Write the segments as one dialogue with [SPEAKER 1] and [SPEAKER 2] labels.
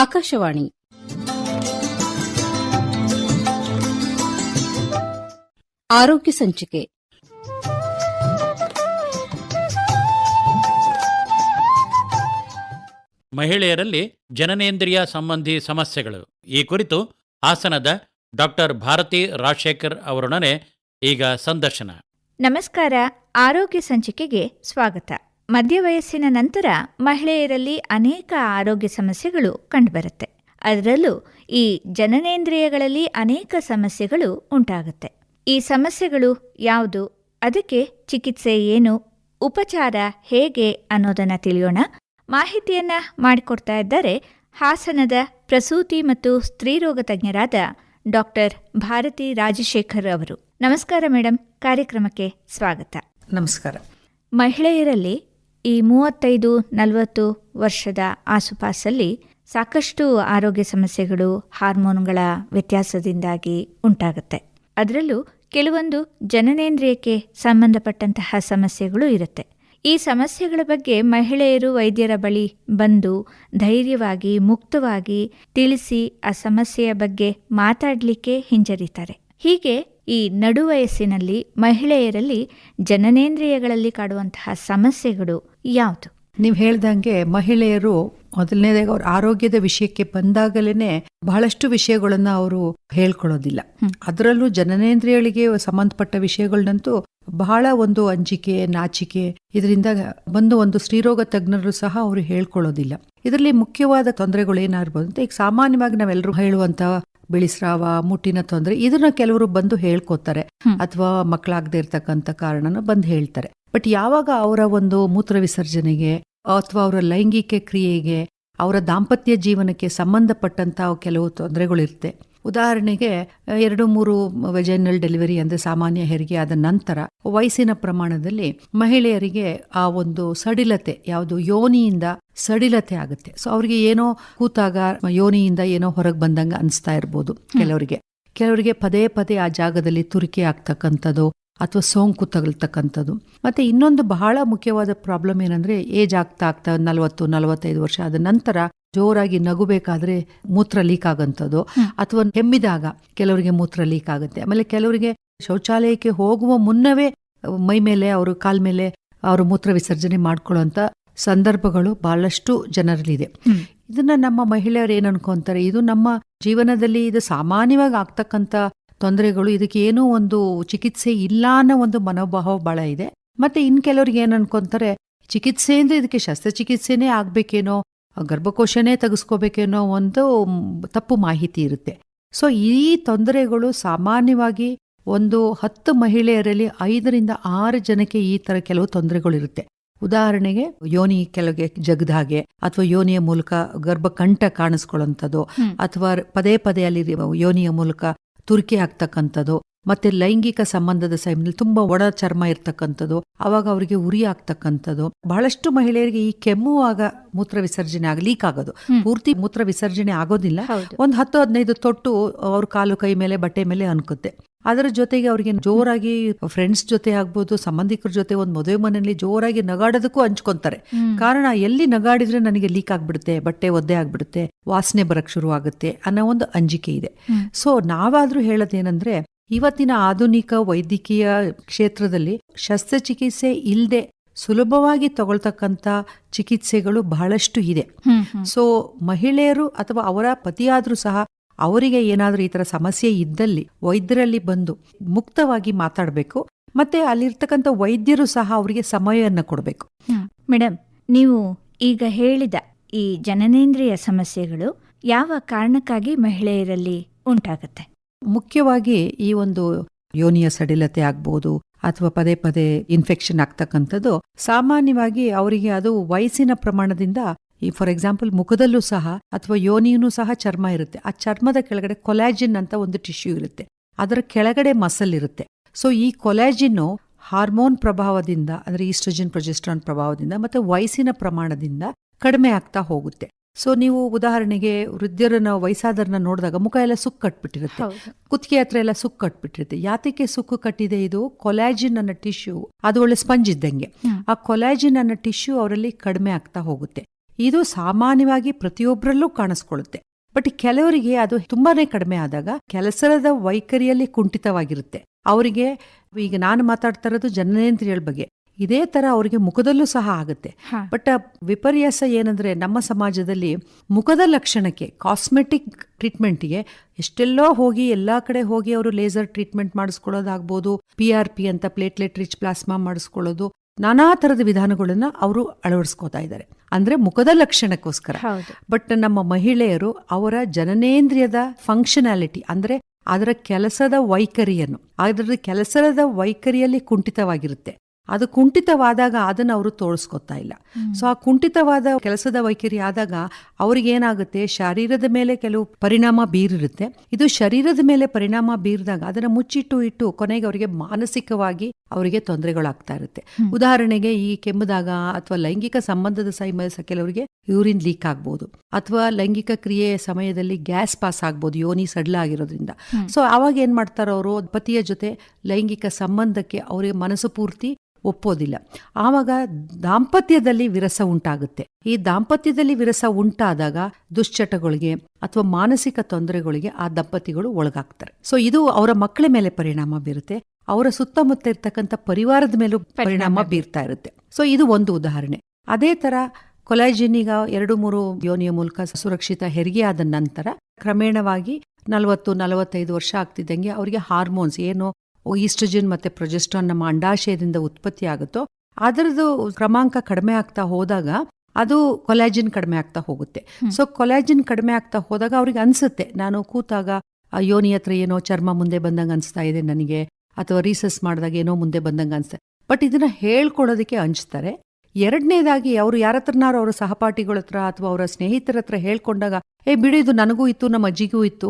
[SPEAKER 1] ಆಕಾಶವಾಣಿ. ಆರೋಗ್ಯ ಸಂಚಿಕೆ.
[SPEAKER 2] ಮಹಿಳೆಯರಲ್ಲಿ ಜನನೇಂದ್ರಿಯ ಸಂಬಂಧಿ ಸಮಸ್ಯೆಗಳು. ಈ ಕುರಿತು ಹಾಸನದ ಡಾಕ್ಟರ್ ಭಾರತಿ ರಾಜಶೇಖರ್ ಅವರೊಡನೆ ಈಗ ಸಂದರ್ಶನ.
[SPEAKER 3] ನಮಸ್ಕಾರ ಆರೋಗ್ಯ ಸಂಚಿಕೆಗೆ ಸ್ವಾಗತ. ಮಧ್ಯ ವಯಸ್ಸಿನ ನಂತರ ಮಹಿಳೆಯರಲ್ಲಿ ಅನೇಕ ಆರೋಗ್ಯ ಸಮಸ್ಯೆಗಳು ಕಂಡುಬರುತ್ತೆ. ಅದರಲ್ಲೂ ಈ ಜನನೇಂದ್ರಿಯಗಳಲ್ಲಿ ಅನೇಕ ಸಮಸ್ಯೆಗಳು ಉಂಟಾಗುತ್ತೆ. ಈ ಸಮಸ್ಯೆಗಳು ಯಾವುದು? ಅದಕ್ಕೆ ಚಿಕಿತ್ಸೆ ಏನು? ಉಪಚಾರ ಹೇಗೆ ಅನ್ನೋದನ್ನ ತಿಳಿಯೋಣ. ಮಾಹಿತಿಯನ್ನ ಮಾಡಿಕೊಡ್ತಾ ಇದ್ದಾರೆ ಹಾಸನದ ಪ್ರಸೂತಿ ಮತ್ತು ಸ್ತ್ರೀರೋಗ ತಜ್ಞರಾದ ಡಾಕ್ಟರ್ ಭಾರತಿ ರಾಜಶೇಖರ್ ಅವರು. ನಮಸ್ಕಾರ ಮೇಡಮ್ ಕಾರ್ಯಕ್ರಮಕ್ಕೆ ಸ್ವಾಗತ.
[SPEAKER 4] ನಮಸ್ಕಾರ.
[SPEAKER 3] ಮಹಿಳೆಯರಲ್ಲಿ ಈ ಮೂವತ್ತೈದು ನಲವತ್ತು ವರ್ಷದ ಆಸುಪಾಸಲ್ಲಿ ಸಾಕಷ್ಟು ಆರೋಗ್ಯ ಸಮಸ್ಯೆಗಳು, ಹಾರ್ಮೋನ್ಗಳ ವ್ಯತ್ಯಾಸದಿಂದಾಗಿ ಉಂಟಾಗುತ್ತೆ. ಅದರಲ್ಲೂ ಕೆಲವೊಂದು ಜನನೇಂದ್ರಿಯಕ್ಕೆ ಸಂಬಂಧಪಟ್ಟಂತಹ ಸಮಸ್ಯೆಗಳು ಇರುತ್ತೆ. ಈ ಸಮಸ್ಯೆಗಳ ಬಗ್ಗೆ ಮಹಿಳೆಯರು ವೈದ್ಯರ ಬಳಿ ಬಂದು ಧೈರ್ಯವಾಗಿ, ಮುಕ್ತವಾಗಿ ತಿಳಿಸಿ ಆ ಸಮಸ್ಯೆಯ ಬಗ್ಗೆ ಮಾತಾಡಲಿಕ್ಕೆ ಹಿಂಜರಿತಾರೆ. ಹೀಗೆ ಈ ನಡುವಯಸ್ಸಿನಲ್ಲಿ ಮಹಿಳೆಯರಲ್ಲಿ ಜನನೇಂದ್ರಿಯಗಳಲ್ಲಿ ಕಾಡುವಂತಹ ಸಮಸ್ಯೆಗಳು ಯಾವುದು?
[SPEAKER 4] ನೀವು ಹೇಳ್ದಂಗೆ ಮಹಿಳೆಯರು ಮೊದಲನೇದಾಗಿ ಅವ್ರ ಆರೋಗ್ಯದ ವಿಷಯಕ್ಕೆ ಬಂದಾಗಲೇನೆ ಬಹಳಷ್ಟು ವಿಷಯಗಳನ್ನ ಅವರು ಹೇಳ್ಕೊಳ್ಳೋದಿಲ್ಲ. ಅದರಲ್ಲೂ ಜನನೇಂದ್ರಿಯಗಳಿಗೆ ಸಂಬಂಧಪಟ್ಟ ವಿಷಯಗಳನ್ನಂತೂ ಬಹಳ ಒಂದು ಅಂಜಿಕೆ ನಾಚಿಕೆ ಇದರಿಂದ ಬಂದು ಒಂದು ಸ್ತ್ರೀರೋಗ ತಜ್ಞರು ಸಹ ಅವರು ಹೇಳ್ಕೊಳ್ಳೋದಿಲ್ಲ. ಇದರಲ್ಲಿ ಮುಖ್ಯವಾದ ತೊಂದರೆಗಳು ಏನಾಗಿರ್ಬೋದು ಅಂತ ಈಗ ಸಾಮಾನ್ಯವಾಗಿ ನಾವೆಲ್ಲರೂ ಹೇಳುವಂತ ಬಿಳಿಸ್ರಾವ ಮುಟ್ಟಿನ ತೊಂದರೆ ಇದನ್ನ ಕೆಲವರು ಬಂದು ಹೇಳ್ಕೊತಾರೆ. ಅಥವಾ ಮಕ್ಕಳಾಗದೇ ಇರ್ತಕ್ಕಂಥ ಕಾರಣನ ಬಂದು ಹೇಳ್ತಾರೆ. ಬಟ್ ಯಾವಾಗ ಅವರ ಒಂದು ಮೂತ್ರ ವಿಸರ್ಜನೆಗೆ ಅಥವಾ ಅವರ ಲೈಂಗಿಕ ಕ್ರಿಯೆಗೆ ಅವರ ದಾಂಪತ್ಯ ಜೀವನಕ್ಕೆ ಸಂಬಂಧಪಟ್ಟಂತಹ ಕೆಲವು ತೊಂದರೆಗಳಿರುತ್ತೆ. ಉದಾಹರಣೆಗೆ ಎರಡು ಮೂರು ವೆಜೈನಲ್ ಡೆಲಿವರಿ ಅಂದರೆ ಸಾಮಾನ್ಯ ಹೆರಿಗೆ ಆದ ನಂತರ ವಯಸ್ಸಿನ ಪ್ರಮಾಣದಲ್ಲಿ ಮಹಿಳೆಯರಿಗೆ ಆ ಒಂದು ಸಡಿಲತೆ ಯಾವುದು ಯೋನಿಯಿಂದ ಸಡಿಲತೆ ಆಗುತ್ತೆ. ಸೊ ಅವರಿಗೆ ಏನೋ ಕೂತಾಗ ಯೋನಿಯಿಂದ ಏನೋ ಹೊರಗೆ ಬಂದಂಗ ಅನಿಸ್ತಾ ಇರ್ಬೋದು ಕೆಲವರಿಗೆ. ಕೆಲವರಿಗೆ ಪದೇ ಪದೇ ಆ ಜಾಗದಲ್ಲಿ ತುರಿಕೆ ಆಗ್ತಕ್ಕಂಥದ್ದು ಅಥವಾ ಸೋಂಕು ತಗಲ್ತಕ್ಕಂಥದ್ದು ಮತ್ತೆ ಇನ್ನೊಂದು ಬಹಳ ಮುಖ್ಯವಾದ ಪ್ರಾಬ್ಲಮ್ ಏನಂದ್ರೆ ಏಜ್ ಆಗ್ತಾ ಆಗ್ತಾ ನಲವತ್ತು ನಲವತ್ತೈದು ವರ್ಷ ಆದ ನಂತರ ಜೋರಾಗಿ ನಗುಬೇಕಾದ್ರೆ ಮೂತ್ರ ಲೀಕ್ ಆಗಂಥದ್ದು. ಅಥವಾ ಹೆಮ್ಮಿದಾಗ ಕೆಲವರಿಗೆ ಮೂತ್ರ ಲೀಕ್ ಆಗುತ್ತೆ. ಆಮೇಲೆ ಕೆಲವರಿಗೆ ಶೌಚಾಲಯಕ್ಕೆ ಹೋಗುವ ಮುನ್ನವೇ ಮೈ ಮೇಲೆ ಅವರು ಕಾಲ್ ಮೇಲೆ ಅವರು ಮೂತ್ರ ವಿಸರ್ಜನೆ ಮಾಡ್ಕೊಳ್ಳೋಂಥ ಸಂದರ್ಭಗಳು ಬಹಳಷ್ಟು ಜನರಲ್ಲಿದೆ. ಇದನ್ನ ನಮ್ಮ ಮಹಿಳೆಯರು ಏನು ಅನ್ಕೊಂತಾರೆ? ಇದು ನಮ್ಮ ಜೀವನದಲ್ಲಿ ಇದು ಸಾಮಾನ್ಯವಾಗಿ ಆಗ್ತಕ್ಕಂಥ ತೊಂದರೆಗಳು. ಇದಕ್ಕೆ ಏನೂ ಒಂದು ಚಿಕಿತ್ಸೆ ಇಲ್ಲ ಅನ್ನೋ ಒಂದು ಮನೋಭಾವ ಬಹಳ ಇದೆ. ಮತ್ತೆ ಇನ್ ಕೆಲವ್ರಿಗೆ ಏನ್ ಅನ್ಕೊಂತಾರೆ? ಚಿಕಿತ್ಸೆ ಅಂದರೆ ಇದಕ್ಕೆ ಶಸ್ತ್ರಚಿಕಿತ್ಸೆನೇ ಆಗ್ಬೇಕೇನೋ ಗರ್ಭಕೋಶನೇ ತೆಗೆಸ್ಕೋಬೇಕೇನೋ ಒಂದು ತಪ್ಪು ಮಾಹಿತಿ ಇರುತ್ತೆ ಸೊ ಈ ತೊಂದರೆಗಳು ಸಾಮಾನ್ಯವಾಗಿ ಒಂದು ಹತ್ತು ಮಹಿಳೆಯರಲ್ಲಿ ಐದರಿಂದ ಆರು ಜನಕ್ಕೆ ಈ ತರ ಕೆಲವು ತೊಂದರೆಗಳಿರುತ್ತೆ ಉದಾಹರಣೆಗೆ ಯೋನಿ ಕೆಳಗೆ ಜಗದಾಗೆ ಅಥವಾ ಯೋನಿಯ ಮೂಲಕ ಗರ್ಭಕಂಠ ಕಾಣಿಸ್ಕೊಳ್ಳುವಂಥದ್ದು
[SPEAKER 3] ಹ್ಮ್.
[SPEAKER 4] ಅಥವಾ ಪದೇ ಪದೇ ಅಲ್ಲಿ ಯೋನಿಯ ಮೂಲಕ ತುರ್ಕಿ ಆಗ್ತಕ್ಕಂಥದ್ದು ಮತ್ತೆ ಲೈಂಗಿಕ ಸಂಬಂಧದ ಸಮಯದಲ್ಲಿ ತುಂಬಾ ಒಡ ಚರ್ಮ ಇರ್ತಕ್ಕಂಥದ್ದು ಅವಾಗ ಅವರಿಗೆ ಉರಿ ಆಗ್ತಕ್ಕಂಥದ್ದು. ಬಹಳಷ್ಟು ಮಹಿಳೆಯರಿಗೆ ಈ ಕೆಮ್ಮುವಾಗ ಮೂತ್ರ ವಿಸರ್ಜನೆ ಆಗ ಲೀಕ್ ಆಗೋದು. ಪೂರ್ತಿ ಮೂತ್ರ ವಿಸರ್ಜನೆ ಆಗೋದಿಲ್ಲ. ಒಂದು ಹತ್ತು ಹದಿನೈದು ತೊಟ್ಟು ಅವ್ರ ಕಾಲು ಕೈ ಮೇಲೆ ಬಟ್ಟೆ ಮೇಲೆ ಅನ್ಕುತ್ತೆ. ಅದರ ಜೊತೆಗೆ ಅವರಿಗೆ ಜೋರಾಗಿ ಫ್ರೆಂಡ್ಸ್ ಜೊತೆ ಆಗ್ಬೋದು ಸಂಬಂಧಿಕರ ಜೊತೆ ಒಂದು ಮದುವೆ ಮನೆಯಲ್ಲಿ ಜೋರಾಗಿ ನಗಾಡೋದಕ್ಕೂ ಹಂಚ್ಕೊಂತಾರೆ. ಕಾರಣ ಎಲ್ಲಿ ನಗಾಡಿದ್ರೆ ನನಗೆ ಲೀಕ್ ಆಗ್ಬಿಡುತ್ತೆ ಬಟ್ಟೆ ಒದ್ದೆ ಆಗ್ಬಿಡುತ್ತೆ ವಾಸನೆ ಬರಕ್ ಶುರು ಆಗುತ್ತೆ ಅನ್ನೋ ಒಂದು ಅಂಜಿಕೆ ಇದೆ. ಸೊ ನಾವಾದ್ರೂ ಹೇಳೋದೇನಂದ್ರೆ ಇವತ್ತಿನ ಆಧುನಿಕ ವೈದ್ಯಕೀಯ ಕ್ಷೇತ್ರದಲ್ಲಿ ಶಸ್ತ್ರಚಿಕಿತ್ಸೆ ಇಲ್ಲದೆ ಸುಲಭವಾಗಿ ತಗೊಳ್ತಕ್ಕಂಥ ಚಿಕಿತ್ಸೆಗಳು ಬಹಳಷ್ಟು ಇದೆ. ಸೊ ಮಹಿಳೆಯರು ಅಥವಾ ಅವರ ಪತಿಯಾದರೂ ಸಹ ಅವರಿಗೆ ಏನಾದರೂ ಈ ತರ ಸಮಸ್ಯೆ ಇದ್ದಲ್ಲಿ ವೈದ್ಯರಲ್ಲಿ ಬಂದು ಮುಕ್ತವಾಗಿ ಮಾತಾಡಬೇಕು. ಮತ್ತೆ ಅಲ್ಲಿರ್ತಕ್ಕಂಥ ವೈದ್ಯರು ಸಹ ಅವರಿಗೆ ಸಮಯವನ್ನು ಕೊಡಬೇಕು.
[SPEAKER 3] ಮೇಡಮ್ ನೀವು ಈಗ ಹೇಳಿದ ಈ ಜನನೇಂದ್ರಿಯ ಸಮಸ್ಯೆಗಳು ಯಾವ ಕಾರಣಕ್ಕಾಗಿ ಮಹಿಳೆಯರಲ್ಲಿ ಉಂಟಾಗುತ್ತೆ?
[SPEAKER 4] ಮುಖ್ಯವಾಗಿ ಈ ಒಂದು ಯೋನಿಯ ಸಡಿಲತೆ ಆಗ್ಬೋದು ಅಥವಾ ಪದೇ ಪದೇ ಇನ್ಫೆಕ್ಷನ್ ಆಗ್ತಕ್ಕಂಥದ್ದು, ಸಾಮಾನ್ಯವಾಗಿ ಅವರಿಗೆ ಅದು ವಯಸ್ಸಿನ ಪ್ರಮಾಣದಿಂದ ಈ ಫಾರ್ ಎಕ್ಸಾಂಪಲ್ ಮುಖದಲ್ಲೂ ಸಹ ಅಥವಾ ಯೋನಿಯೂ ಸಹ ಚರ್ಮ ಇರುತ್ತೆ. ಆ ಚರ್ಮದ ಕೆಳಗಡೆ ಕೊಲಾಜಿನ್ ಅಂತ ಒಂದು ಟಿಶ್ಯೂ ಇರುತ್ತೆ. ಅದರ ಕೆಳಗಡೆ ಮಸಲ್ ಇರುತ್ತೆ. ಸೊ ಈ ಕೊಲಾಜಿನ್ನು ಹಾರ್ಮೋನ್ ಪ್ರಭಾವದಿಂದ, ಅಂದ್ರೆ ಈಸ್ಟ್ರೋಜಿನ್ ಪ್ರೊಜೆಸ್ಟ್ರಾನ್ ಪ್ರಭಾವದಿಂದ ಮತ್ತೆ ವಯಸ್ಸಿನ ಪ್ರಮಾಣದಿಂದ ಕಡಿಮೆ ಆಗ್ತಾ ಹೋಗುತ್ತೆ. ಸೊ ನೀವು ಉದಾಹರಣೆಗೆ ವೃದ್ಧರನ್ನ ವಯಸ್ಸಾದರನ್ನ ನೋಡಿದಾಗ ಮುಖ ಎಲ್ಲ ಸುಕ್ ಕಟ್ಬಿಟ್ಟಿರುತ್ತೆ. ಕುತ್ತಿಗೆ ಹತ್ರ ಎಲ್ಲ ಸುಕ್ಕು ಕಟ್ಬಿಟ್ಟಿರುತ್ತೆ. ಯಾತಕ್ಕೆ ಸುಕ್ಕು ಕಟ್ಟಿದೆ ಇದು? ಕೊಲಾಜಿನ್ ಅನ್ನೋ ಟಿಶ್ಯೂ ಅದು ಒಳ್ಳೆ ಸ್ಪಂಜ್ ಇದ್ದಂಗೆ. ಆ ಕೊಲಾಜಿನ್ ಅನ್ನೋ ಟಿಶ್ಯೂ ಅವರಲ್ಲಿ ಕಡಿಮೆ ಆಗ್ತಾ ಹೋಗುತ್ತೆ. ಇದು ಸಾಮಾನ್ಯವಾಗಿ ಪ್ರತಿಯೊಬ್ಬರಲ್ಲೂ ಕಾಣಿಸ್ಕೊಳ್ಳುತ್ತೆ. ಬಟ್ ಕೆಲವರಿಗೆ ಅದು ತುಂಬಾನೇ ಕಡಿಮೆ ಆದಾಗ ಕೆಲಸದ ವೈಖರಿಯಲ್ಲಿ ಕುಂಠಿತವಾಗಿರುತ್ತೆ. ಅವರಿಗೆ ಈಗ ನಾನು ಮಾತಾಡ್ತಾ ಇರೋದು ಜನನೇಂದ್ರಿಯಗಳ ಬಗ್ಗೆ. ಇದೇ ತರ ಅವರಿಗೆ ಮುಖದಲ್ಲೂ ಸಹ ಆಗುತ್ತೆ. ಬಟ್ ವಿಪರ್ಯಾಸ ಏನಂದ್ರೆ ನಮ್ಮ ಸಮಾಜದಲ್ಲಿ ಮುಖದ ಲಕ್ಷಣಕ್ಕೆ ಕಾಸ್ಮೆಟಿಕ್ ಟ್ರೀಟ್ಮೆಂಟ್ಗೆ ಎಷ್ಟೆಲ್ಲೋ ಹೋಗಿ ಎಲ್ಲಾ ಕಡೆ ಹೋಗಿ ಅವರು ಲೇಸರ್ ಟ್ರೀಟ್ಮೆಂಟ್ ಮಾಡಿಸ್ಕೊಳ್ಳೋದಾಗ್ಬೋದು ಪಿ ಆರ್ ಪಿ ಅಂತ ಪ್ಲೇಟ್ಲೆಟ್ ರಿಚ್ ಪ್ಲಾಸ್ಮಾ ಮಾಡಿಸ್ಕೊಳ್ಳೋದು ನಾನಾ ತರದ ವಿಧಾನಗಳನ್ನ ಅವರು ಅಳವಡಿಸ್ಕೋತಾ ಇದ್ದಾರೆ. ಅಂದ್ರೆ ಮುಖದ ಲಕ್ಷಣಕ್ಕೋಸ್ಕರ. ಬಟ್ ನಮ್ಮ ಮಹಿಳೆಯರು ಅವರ ಜನನೇಂದ್ರಿಯದ ಫಂಕ್ಷನಾಲಿಟಿ ಅಂದ್ರೆ ಅದರ ಕೆಲಸದ ವೈಖರಿಯನ್ನು ಅದರ ಕೆಲಸದ ವೈಖರಿಯಲ್ಲಿ ಕುಂಠಿತವಾಗಿರುತ್ತೆ. ಅದು ಕುಂಠಿತವಾದಾಗ ಅದನ್ನು ಅವರು ತೋರಿಸ್ಕೊತಾ ಇಲ್ಲ. ಸೊ ಆ ಕುಂಠಿತವಾದ ಕೆಲಸದ ವೈಖರಿ ಆದಾಗ ಅವ್ರಿಗೆ ಏನಾಗುತ್ತೆ? ಶರೀರದ ಮೇಲೆ ಕೆಲವು ಪರಿಣಾಮ ಬೀರಿರುತ್ತೆ. ಇದು ಶರೀರದ ಮೇಲೆ ಪರಿಣಾಮ ಬೀರಿದಾಗ ಅದನ್ನು ಮುಚ್ಚಿಟ್ಟು ಇಟ್ಟು ಕೊನೆಗೆ ಅವರಿಗೆ ಮಾನಸಿಕವಾಗಿ ಅವರಿಗೆ ತೊಂದರೆಗಳಾಗ್ತಾ ಇರುತ್ತೆ. ಉದಾಹರಣೆಗೆ ಈ ಕೆಮ್ಮದಾಗ ಅಥವಾ ಲೈಂಗಿಕ ಸಂಬಂಧದ ಸಮಯ ಕೆಲವರಿಗೆ ಯೂರಿನ್ ಲೀಕ್ ಆಗ್ಬೋದು ಅಥವಾ ಲೈಂಗಿಕ ಕ್ರಿಯೆ ಸಮಯದಲ್ಲಿ ಗ್ಯಾಸ್ ಪಾಸ್ ಆಗ್ಬೋದು ಯೋನಿ ಸಡ್ಲ ಆಗಿರೋದ್ರಿಂದ. ಸೊ ಅವಾಗ ಏನ್ ಮಾಡ್ತಾರೆ ಅವರು ಪತಿಯ ಜೊತೆ ಲೈಂಗಿಕ ಸಂಬಂಧಕ್ಕೆ ಅವರಿಗೆ ಮನಸ್ಸು ಪೂರ್ತಿ ಒಪ್ಪೋದಿಲ್ಲ. ಆವಾಗ ದಾಂಪತ್ಯದಲ್ಲಿ ವಿರಸ ಉಂಟಾಗುತ್ತೆ. ಈ ದಾಂಪತ್ಯದಲ್ಲಿ ವಿರಸ ಉಂಟಾದಾಗ ದುಶ್ಚಟಗಳಿಗೆ ಅಥವಾ ಮಾನಸಿಕ ತೊಂದರೆಗಳಿಗೆ ಆ ದಂಪತಿಗಳು ಒಳಗಾಗ್ತಾರೆ. ಸೊ ಇದು ಅವರ ಮಕ್ಕಳ ಮೇಲೆ ಪರಿಣಾಮ ಬೀರುತ್ತೆ. ಅವರ ಸುತ್ತಮುತ್ತ ಇರ್ತಕ್ಕಂಥ ಪರಿವಾರದ ಮೇಲೂ ಪರಿಣಾಮ ಬೀರ್ತಾ ಇರುತ್ತೆ. ಸೊ ಇದು ಒಂದು ಉದಾಹರಣೆ. ಅದೇ ತರ ಕೊಲಾಜಿನ್ ಈಗ ಎರಡು ಮೂರು ಯೋನಿಯ ಮೂಲಕ ಸುರಕ್ಷಿತ ಹೆರಿಗೆ ಆದ ನಂತರ ಕ್ರಮೇಣವಾಗಿ ನಲವತ್ತು ನಲವತ್ತೈದು ವರ್ಷ ಆಗ್ತಿದ್ದಂಗೆ ಅವರಿಗೆ ಹಾರ್ಮೋನ್ಸ್ ಏನು ಈಸ್ಟ್ರೋಜನ್ ಮತ್ತೆ ಪ್ರೊಜೆಸ್ಟ್ರಾನ್ ನಮ್ಮ ಅಂಡಾಶಯದಿಂದ ಉತ್ಪತ್ತಿ ಆಗುತ್ತೋ ಅದರದ್ದು ಕ್ರಮಾಂಕ ಕಡಿಮೆ ಆಗ್ತಾ ಹೋದಾಗ ಅದು ಕೊಲಾಜಿನ್ ಕಡಿಮೆ ಆಗ್ತಾ ಹೋಗುತ್ತೆ. ಸೊ ಕೊಲಾಜಿನ್ ಕಡಿಮೆ ಆಗ್ತಾ ಹೋದಾಗ ಅವ್ರಿಗೆ ಅನ್ಸುತ್ತೆ ನಾನು ಕೂತಾಗ ಯೋನಿ ಹತ್ರ ಏನೋ ಚರ್ಮ ಮುಂದೆ ಬಂದಂಗೆ ಅನಿಸ್ತಾ ಇದೆ ನನಗೆ ಅಥವಾ ರೀಸಸ್ ಮಾಡಿದಾಗ ಏನೋ ಮುಂದೆ ಬಂದಂಗೆ ಅನಿಸುತ್ತೆ. ಬಟ್ ಇದನ್ನ ಹೇಳ್ಕೊಳ್ಳೋದಕ್ಕೆ ಹಂಚ್ತಾರೆ. ಎರಡನೇದಾಗಿ ಅವರು ಯಾರ ಹತ್ರನಾರು ಅವರ ಸಹಪಾಠಿಗಳ ಹತ್ರ ಅಥವಾ ಅವರ ಸ್ನೇಹಿತರ ಹತ್ರ ಹೇಳ್ಕೊಂಡಾಗ ಏ ಬಿಡು ಇದು ನನಗೂ ಇತ್ತು ನಮ್ಮ ಅಜ್ಜಿಗೂ ಇತ್ತು.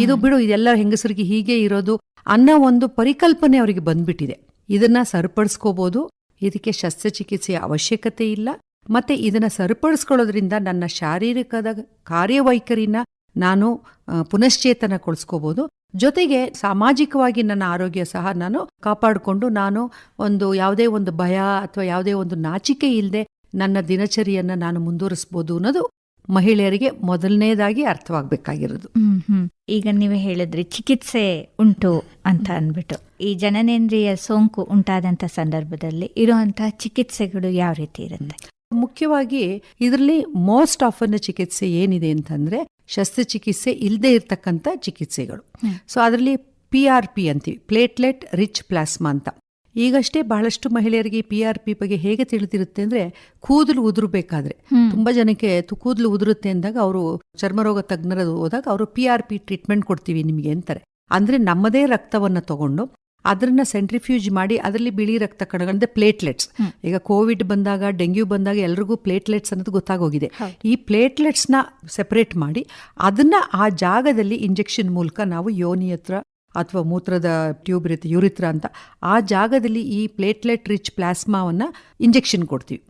[SPEAKER 4] ಇದು ಬಿಡು ಇದೆಲ್ಲ ಹೆಂಗಸರಿಗೆ ಹೀಗೆ ಇರೋದು ಅನ್ನೋ ಒಂದು ಪರಿಕಲ್ಪನೆ ಅವರಿಗೆ ಬಂದ್ಬಿಟ್ಟಿದೆ. ಇದನ್ನ ಸರಿಪಡಿಸ್ಕೋಬಹುದು ಇದಕ್ಕೆ ಶಸ್ತ್ರಚಿಕಿತ್ಸೆಯ ಅವಶ್ಯಕತೆ ಇಲ್ಲ. ಮತ್ತೆ ಇದನ್ನ ಸರಿಪಡಿಸ್ಕೊಳ್ಳೋದ್ರಿಂದ ನನ್ನ ಶಾರೀರಿಕದ ಕಾರ್ಯವೈಖರಿನ ನಾನು ಪುನಶ್ಚೇತನ ಪುನಶ್ಚೇತನಗೊಳಿಸ್ಕೋಬಹುದು ಜೊತೆಗೆ ಸಾಮಾಜಿಕವಾಗಿ ನನ್ನ ಆರೋಗ್ಯ ಸಹ ನಾನು ಕಾಪಾಡಿಕೊಂಡು ನಾನು ಒಂದು ಯಾವುದೇ ಒಂದು ಭಯ ಅಥವಾ ಯಾವುದೇ ಒಂದು ನಾಚಿಕೆ ಇಲ್ಲದೆ ನನ್ನ ದಿನಚರಿಯನ್ನ ನಾನು ಮುಂದುವರಿಸ್ಬೋದು ಅನ್ನೋದು ಮಹಿಳೆಯರಿಗೆ ಮೊದಲನೇದಾಗಿ ಅರ್ಥವಾಗಬೇಕಾಗಿರೋದು.
[SPEAKER 3] ಹ್ಮ್ ಹ್ಮ್ ಈಗ ನೀವು ಹೇಳಿದ್ರಿ ಚಿಕಿತ್ಸೆ ಉಂಟು ಅಂತ ಅಂದ್ಬಿಟ್ಟು. ಈ ಜನನೇಂದ್ರಿಯ ಸೋಂಕು ಉಂಟಾದಂಥ ಸಂದರ್ಭದಲ್ಲಿ ಇರುವಂತಹ ಚಿಕಿತ್ಸೆಗಳು ಯಾವ ರೀತಿ ಇರುತ್ತೆ?
[SPEAKER 4] ಮುಖ್ಯವಾಗಿ ಇದರಲ್ಲಿ ಮೋಸ್ಟ್ ಆಫನ್ ಚಿಕಿತ್ಸೆ ಏನಿದೆ ಅಂತಂದ್ರೆ ಶಸ್ತ್ರಚಿಕಿತ್ಸೆ ಇಲ್ಲದೆ ಇರತಕ್ಕಂಥ ಚಿಕಿತ್ಸೆಗಳು. ಸೊ ಅದರಲ್ಲಿ ಪಿ ಆರ್ ಪಿ ಅಂತೀವಿ ಪ್ಲೇಟ್ಲೆಟ್ ರಿಚ್ ಪ್ಲಾಸ್ಮಾ ಅಂತ. ಈಗಷ್ಟೇ ಬಹಳಷ್ಟು ಮಹಿಳೆಯರಿಗೆ ಪಿ ಆರ್ ಪಿ ಬಗ್ಗೆ ಹೇಗೆ ತಿಳಿದಿರುತ್ತೆ ಅಂದ್ರೆ ಕೂದಲು ಉದುರಬೇಕಾದ್ರೆ. ತುಂಬ ಜನಕ್ಕೆ ಕೂದಲು ಉದುರುತ್ತೆ ಅಂದಾಗ ಅವರು ಚರ್ಮರೋಗ ತಜ್ಞರ ಹೋದಾಗ ಅವರು ಪಿ ಆರ್ ಪಿ ಟ್ರೀಟ್ಮೆಂಟ್ ಕೊಡ್ತೀವಿ ನಿಮಗೆ ಅಂತಾರೆ. ಅಂದ್ರೆ ನಮ್ಮದೇ ರಕ್ತವನ್ನ ತಗೊಂಡು ಅದನ್ನ ಸೆಂಟ್ರಿಫ್ಯೂಜ್ ಮಾಡಿ ಅದರಲ್ಲಿ ಬಿಳಿ ರಕ್ತ ಕಣಗಳಂದ್ರೆ ಪ್ಲೇಟ್ಲೆಟ್ಸ್ ಈಗ ಕೋವಿಡ್ ಬಂದಾಗ ಡೆಂಗ್ಯೂ ಬಂದಾಗ ಎಲ್ರಿಗೂ ಪ್ಲೇಟ್ಲೆಟ್ಸ್ ಅನ್ನೋದು ಗೊತ್ತಾಗೋಗಿದೆ. ಈ ಪ್ಲೇಟ್ಲೆಟ್ಸ್ನ ಸೆಪರೇಟ್ ಮಾಡಿ ಅದನ್ನ ಆ ಜಾಗದಲ್ಲಿ ಇಂಜೆಕ್ಷನ್ ಮೂಲಕ ನಾವು ಯೋನಿ ಹತ್ರ ಅಥವಾ ಮೂತ್ರದ ಟ್ಯೂಬ್ ಇರುತ್ತೆ ಯುರಿತ್ರ ಅಂತ ಆ ಜಾಗದಲ್ಲಿ ಈ ಪ್ಲೇಟ್ಲೆಟ್ ರಿಚ್ ಪ್ಲಾಸ್ಮಾವನ್ನ ಇಂಜೆಕ್ಷನ್ ಕೊಡ್ತೀವಿ.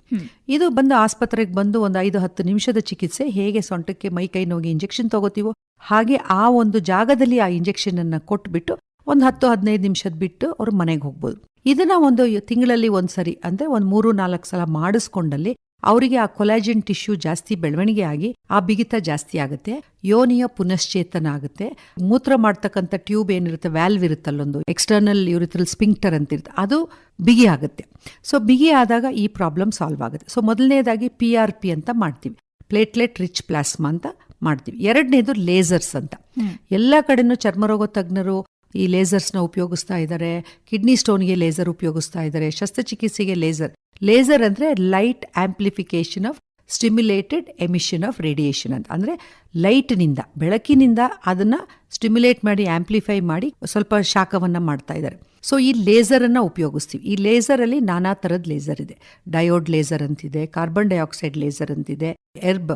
[SPEAKER 4] ಇದು ಬಂದು ಆಸ್ಪತ್ರೆಗೆ ಬಂದು ಒಂದು ಐದು ಹತ್ತು ನಿಮಿಷದ ಚಿಕಿತ್ಸೆ ಹೇಗೆ ಸೊಂಟಕ್ಕೆ ಮೈ ಕೈ ನೋಗಿ ಇಂಜೆಕ್ಷನ್ ತಗೋತೀವೋ ಹಾಗೆ ಆ ಒಂದು ಜಾಗದಲ್ಲಿ ಆ ಇಂಜೆಕ್ಷನ್ ಅನ್ನ ಕೊಟ್ಬಿಟ್ಟು ಒಂದು ಹತ್ತು ಹದಿನೈದು ನಿಮಿಷದ ಬಿಟ್ಟು ಅವ್ರು ಮನೆಗೆ ಹೋಗ್ಬೋದು. ಇದನ್ನ ಒಂದು ತಿಂಗಳಲ್ಲಿ ಒಂದ್ಸರಿ ಅಂದ್ರೆ ಒಂದು ಮೂರು ನಾಲ್ಕು ಸಲ ಮಾಡಿಸ್ಕೊಂಡಲ್ಲಿ ಅವರಿಗೆ ಆ ಕೊಲಾಜಿನ್ ಟಿಶ್ಯೂ ಜಾಸ್ತಿ ಬೆಳವಣಿಗೆ ಆಗಿ ಆ ಬಿಗಿತ ಜಾಸ್ತಿ ಆಗುತ್ತೆ. ಯೋನಿಯ ಪುನಶ್ಚೇತನ ಆಗುತ್ತೆ. ಮೂತ್ರ ಮಾಡ್ತಕ್ಕಂಥ ಟ್ಯೂಬ್ ಏನಿರುತ್ತೆ ವ್ಯಾಲ್ವ್ ಇರುತ್ತಲ್ಲೊಂದು ಎಕ್ಸ್ಟರ್ನಲ್ ಯೂರಿಥ್ರಲ್ ಸ್ಪಿಂಕ್ಟರ್ ಅಂತ ಇರುತ್ತೆ ಅದು ಬಿಗಿ ಆಗುತ್ತೆ. ಸೊ ಬಿಗಿ ಆದಾಗ ಈ ಪ್ರಾಬ್ಲಮ್ ಸಾಲ್ವ್ ಆಗುತ್ತೆ. ಸೊ ಮೊದಲನೇದಾಗಿ ಪಿ ಆರ್ ಪಿ ಅಂತ ಮಾಡ್ತೀವಿ. ಪ್ಲೇಟ್ಲೆಟ್ ರಿಚ್ ಪ್ಲಾಸ್ಮಾ ಅಂತ ಮಾಡ್ತೀವಿ. ಎರಡನೇದು ಲೇಸರ್ಸ್ ಅಂತ. ಎಲ್ಲ ಕಡೆನೂ ಚರ್ಮರೋಗ ತಜ್ಞರು ಈ ಲೇಸರ್ಸ್ನ ಉಪಯೋಗಿಸ್ತಾ ಇದ್ದಾರೆ, ಕಿಡ್ನಿ ಸ್ಟೋನ್ಗೆ ಲೇಸರ್ ಉಪಯೋಗಿಸ್ತಾ ಇದ್ದಾರೆ, ಶಸ್ತ್ರಚಿಕಿತ್ಸೆಗೆ ಲೇಸರ್. ಲೇಸರ್ ಅಂದರೆ light amplification of stimulated emission of radiation ಅಂತ. ಅಂದರೆ ಲೈಟ್ನಿಂದ ಬೆಳಕಿನಿಂದ ಅದನ್ನು ಸ್ಟಿಮ್ಯುಲೇಟ್ ಮಾಡಿ, ಆಂಪ್ಲಿಫೈ ಮಾಡಿ ಸ್ವಲ್ಪ ಶಾಖವನ್ನು ಮಾಡ್ತಾ ಇದ್ದಾರೆ. ಸೊ, ಈ ಲೇಸರನ್ನು ಉಪಯೋಗಿಸ್ತೀವಿ. ಈ ಲೇಸರಲ್ಲಿ ನಾನಾ ಥರದ ಲೇಸರ್ ಇದೆ. ಡಯೋಡ್ ಲೇಸರ್ ಅಂತಿದೆ, ಕಾರ್ಬನ್ ಡೈಆಕ್ಸೈಡ್ ಲೇಸರ್ ಅಂತಿದೆ, ಎರ್ಬ್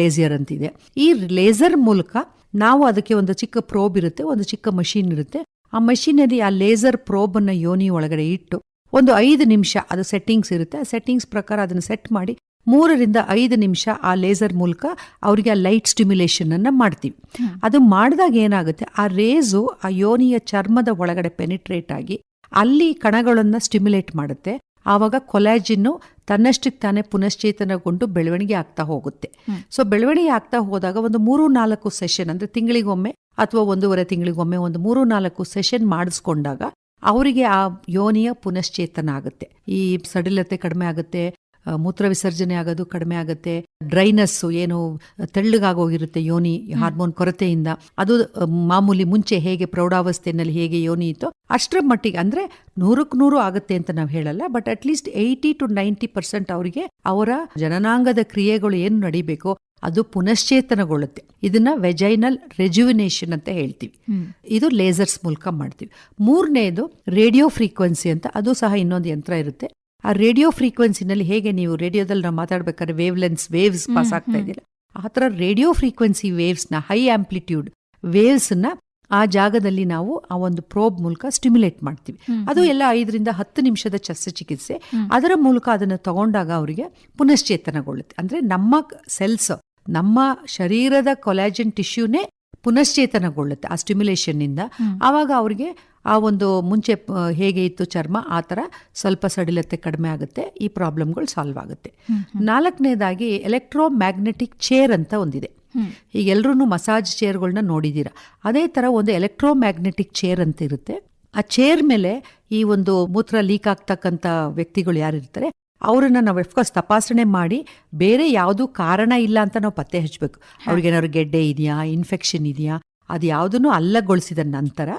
[SPEAKER 4] ಲೇಸಿಯರ್ ಅಂತಿದೆ. ಈ ಲೇಸರ್ ಮೂಲಕ ನಾವು ಅದಕ್ಕೆ ಒಂದು ಚಿಕ್ಕ ಪ್ರೋಬ್ ಇರುತ್ತೆ ಒಂದು ಚಿಕ್ಕ ಮಷೀನ್ ಇರುತ್ತೆ. ಆ ಮಷೀನಲ್ಲಿ ಆ ಲೇಸರ್ ಪ್ರೋಬ್ ಅನ್ನ ಯೋನಿ ಒಳಗಡೆ ಇಟ್ಟು ಒಂದು ಐದು ನಿಮಿಷ ಅದು ಸೆಟ್ಟಿಂಗ್ಸ್ ಇರುತ್ತೆ. ಆ ಸೆಟ್ಟಿಂಗ್ಸ್ ಪ್ರಕಾರ ಅದನ್ನು ಸೆಟ್ ಮಾಡಿ ಮೂರರಿಂದ ಐದು ನಿಮಿಷ ಆ ಲೇಸರ್ ಮೂಲಕ ಅವರಿಗೆ ಆ ಲೈಟ್ ಸ್ಟಿಮ್ಯುಲೇಷನ್ ಅನ್ನ ಮಾಡ್ತೀವಿ. ಅದು ಮಾಡಿದಾಗ ಏನಾಗುತ್ತೆ? ಆ ರೇಸು ಆ ಯೋನಿಯ ಚರ್ಮದ ಒಳಗಡೆ ಪೆನಿಟ್ರೇಟ್ ಆಗಿ ಅಲ್ಲಿ ಕಣಗಳನ್ನು ಸ್ಟಿಮ್ಯುಲೇಟ್ ಮಾಡುತ್ತೆ. ಆವಾಗ ಕೊಲಾಜಿನ್ನು ತನ್ನಷ್ಟಕ್ಕೆ ತಾನೇ ಪುನಶ್ಚೇತನಗೊಂಡು ಬೆಳವಣಿಗೆ ಆಗ್ತಾ ಹೋಗುತ್ತೆ. ಸೊ ಬೆಳವಣಿಗೆ ಆಗ್ತಾ ಹೋದಾಗ ಒಂದು ಮೂರು ನಾಲ್ಕು ಸೆಷನ್ ಅಂದ್ರೆ ತಿಂಗಳಿಗೊಮ್ಮೆ ಅಥವಾ ಒಂದೂವರೆ ತಿಂಗಳಿಗೊಮ್ಮೆ ಒಂದು ಮೂರು ನಾಲ್ಕು ಸೆಷನ್ ಮಾಡಿಸ್ಕೊಂಡಾಗ ಅವರಿಗೆ ಆ ಯೋನಿಯ ಪುನಶ್ಚೇತನ ಆಗುತ್ತೆ. ಈ ಸಡಿಲತೆ ಕಡಿಮೆ ಆಗುತ್ತೆ ಮೂತ್ರ ವಿಸರ್ಜನೆ ಆಗೋದು ಕಡಿಮೆ ಆಗುತ್ತೆ. ಡ್ರೈನೆಸ್ ಏನು ತೆಳ್ಳಗಾಗೋಗಿರುತ್ತೆ ಯೋನಿ ಹಾರ್ಮೋನ್ ಕೊರತೆಯಿಂದ. ಅದು ಮಾಮೂಲಿ ಮುಂಚೆ ಹೇಗೆ ಪ್ರೌಢಾವಸ್ಥೆಯಲ್ಲಿ ಹೇಗೆ ಯೋನಿ ಇತ್ತೋ ಅಷ್ಟರ ಮಟ್ಟಿಗೆ ಅಂದ್ರೆ ನೂರಕ್ಕೆ ನೂರು ಆಗುತ್ತೆ ಅಂತ ನಾವು ಹೇಳಲ್ಲ but at least eighty to ninety percent ಅವರಿಗೆ ಅವರ ಜನನಾಂಗದ ಕ್ರಿಯೆಗಳು ಏನು ನಡಿಬೇಕೋ ಅದು ಪುನಶ್ಚೇತನಗೊಳ್ಳುತ್ತೆ. ಇದನ್ನ ವೆಜೈನಲ್ ರೆಜುವಿನೇಷನ್ ಅಂತ ಹೇಳ್ತೀವಿ. ಇದು ಲೇಸರ್ಸ್ ಮೂಲಕ ಮಾಡ್ತೀವಿ. ಮೂರನೇದು ರೇಡಿಯೋ ಫ್ರೀಕ್ವೆನ್ಸಿ ಅಂತ ಅದು ಸಹ ಇನ್ನೊಂದು ಯಂತ್ರ ಇರುತ್ತೆ. ಆ ರೇಡಿಯೋ ಫ್ರೀಕ್ವೆನ್ಸಿನಲ್ಲಿ ಹೇಗೆ ನೀವು ರೇಡಿಯೋದಲ್ಲಿ ನಾವು ಮಾತಾಡ್ಬೇಕಾದ್ರೆ ವೇವ್ ಲೆನ್ಸ್ ವೇವ್ಸ್ ಪಾಸ್ ಆಗ್ತಾ ಇದೆಯಲ್ಲ? ಆ ಥರ ರೇಡಿಯೋ ಫ್ರೀಕ್ವೆನ್ಸಿ ವೇವ್ಸ್ನ ಹೈ ಆಂಪ್ಲಿಟ್ಯೂಡ್ ವೇವ್ಸ್ನ ಆ ಜಾಗದಲ್ಲಿ ನಾವು ಆ ಒಂದು ಪ್ರೋಬ್ ಮೂಲಕ ಸ್ಟಿಮ್ಯುಲೇಟ್ ಮಾಡ್ತೀವಿ. ಅದು ಎಲ್ಲ ಐದರಿಂದ ಹತ್ತು ನಿಮಿಷದ ಶಸ್ತ್ರಚಿಕಿತ್ಸೆ. ಅದರ ಮೂಲಕ ಅದನ್ನು ತಗೊಂಡಾಗ ಅವರಿಗೆ ಪುನಶ್ಚೇತನಗೊಳ್ಳುತ್ತೆ. ಅಂದ್ರೆ ನಮ್ಮ ಸೆಲ್ಸ್ ನಮ್ಮ ಶರೀರದ ಕೊಲಾಜನ್ ಟಿಶ್ಯೂನೇ ಪುನಶ್ಚೇತನಗೊಳ್ಳುತ್ತೆ ಆ ಸ್ಟಿಮ್ಯುಲೇಷನ್ನಿಂದ ಆವಾಗ ಅವರಿಗೆ ಆ ಒಂದು ಮುಂಚೆ ಹೇಗೆ ಇತ್ತು ಚರ್ಮ ಆ ಥರ ಸ್ವಲ್ಪ ಸಡಿಲತೆ ಕಡಿಮೆ ಆಗುತ್ತೆ ಈ ಪ್ರಾಬ್ಲಮ್ಗಳು ಸಾಲ್ವ್ ಆಗುತ್ತೆ. ನಾಲ್ಕನೇದಾಗಿ ಎಲೆಕ್ಟ್ರೋ ಮ್ಯಾಗ್ನೆಟಿಕ್ ಚೇರ್ ಅಂತ ಒಂದಿದೆ. ಈಗ ಎಲ್ಲರೂ ಮಸಾಜ್ ಚೇರ್ಗಳನ್ನ ನೋಡಿದ್ದೀರಾ ಅದೇ ಥರ ಒಂದು ಎಲೆಕ್ಟ್ರೋ ಮ್ಯಾಗ್ನೆಟಿಕ್ ಚೇರ್ ಅಂತ ಇರುತ್ತೆ. ಆ ಚೇರ್ ಮೇಲೆ ಈ ಒಂದು ಮೂತ್ರ ಲೀಕ್ ಆಗ್ತಕ್ಕಂಥ ವ್ಯಕ್ತಿಗಳು ಯಾರಿರ್ತಾರೆ ಅವರನ್ನ ನಾವು ಎಫ್ಕೋರ್ಸ್ ತಪಾಸಣೆ ಮಾಡಿ ಬೇರೆ ಯಾವುದೂ ಕಾರಣ ಇಲ್ಲ ಅಂತ ನಾವು ಪತ್ತೆ ಹಚ್ಚಬೇಕು ಅವ್ರಿಗೇನಾದ್ರು ಗೆಡ್ಡೆ ಇದೆಯಾ ಇನ್ಫೆಕ್ಷನ್ ಇದೆಯಾ ಅದು ಯಾವುದನ್ನು ಅಲ್ಲಗೊಳಿಸಿದ ನಂತರ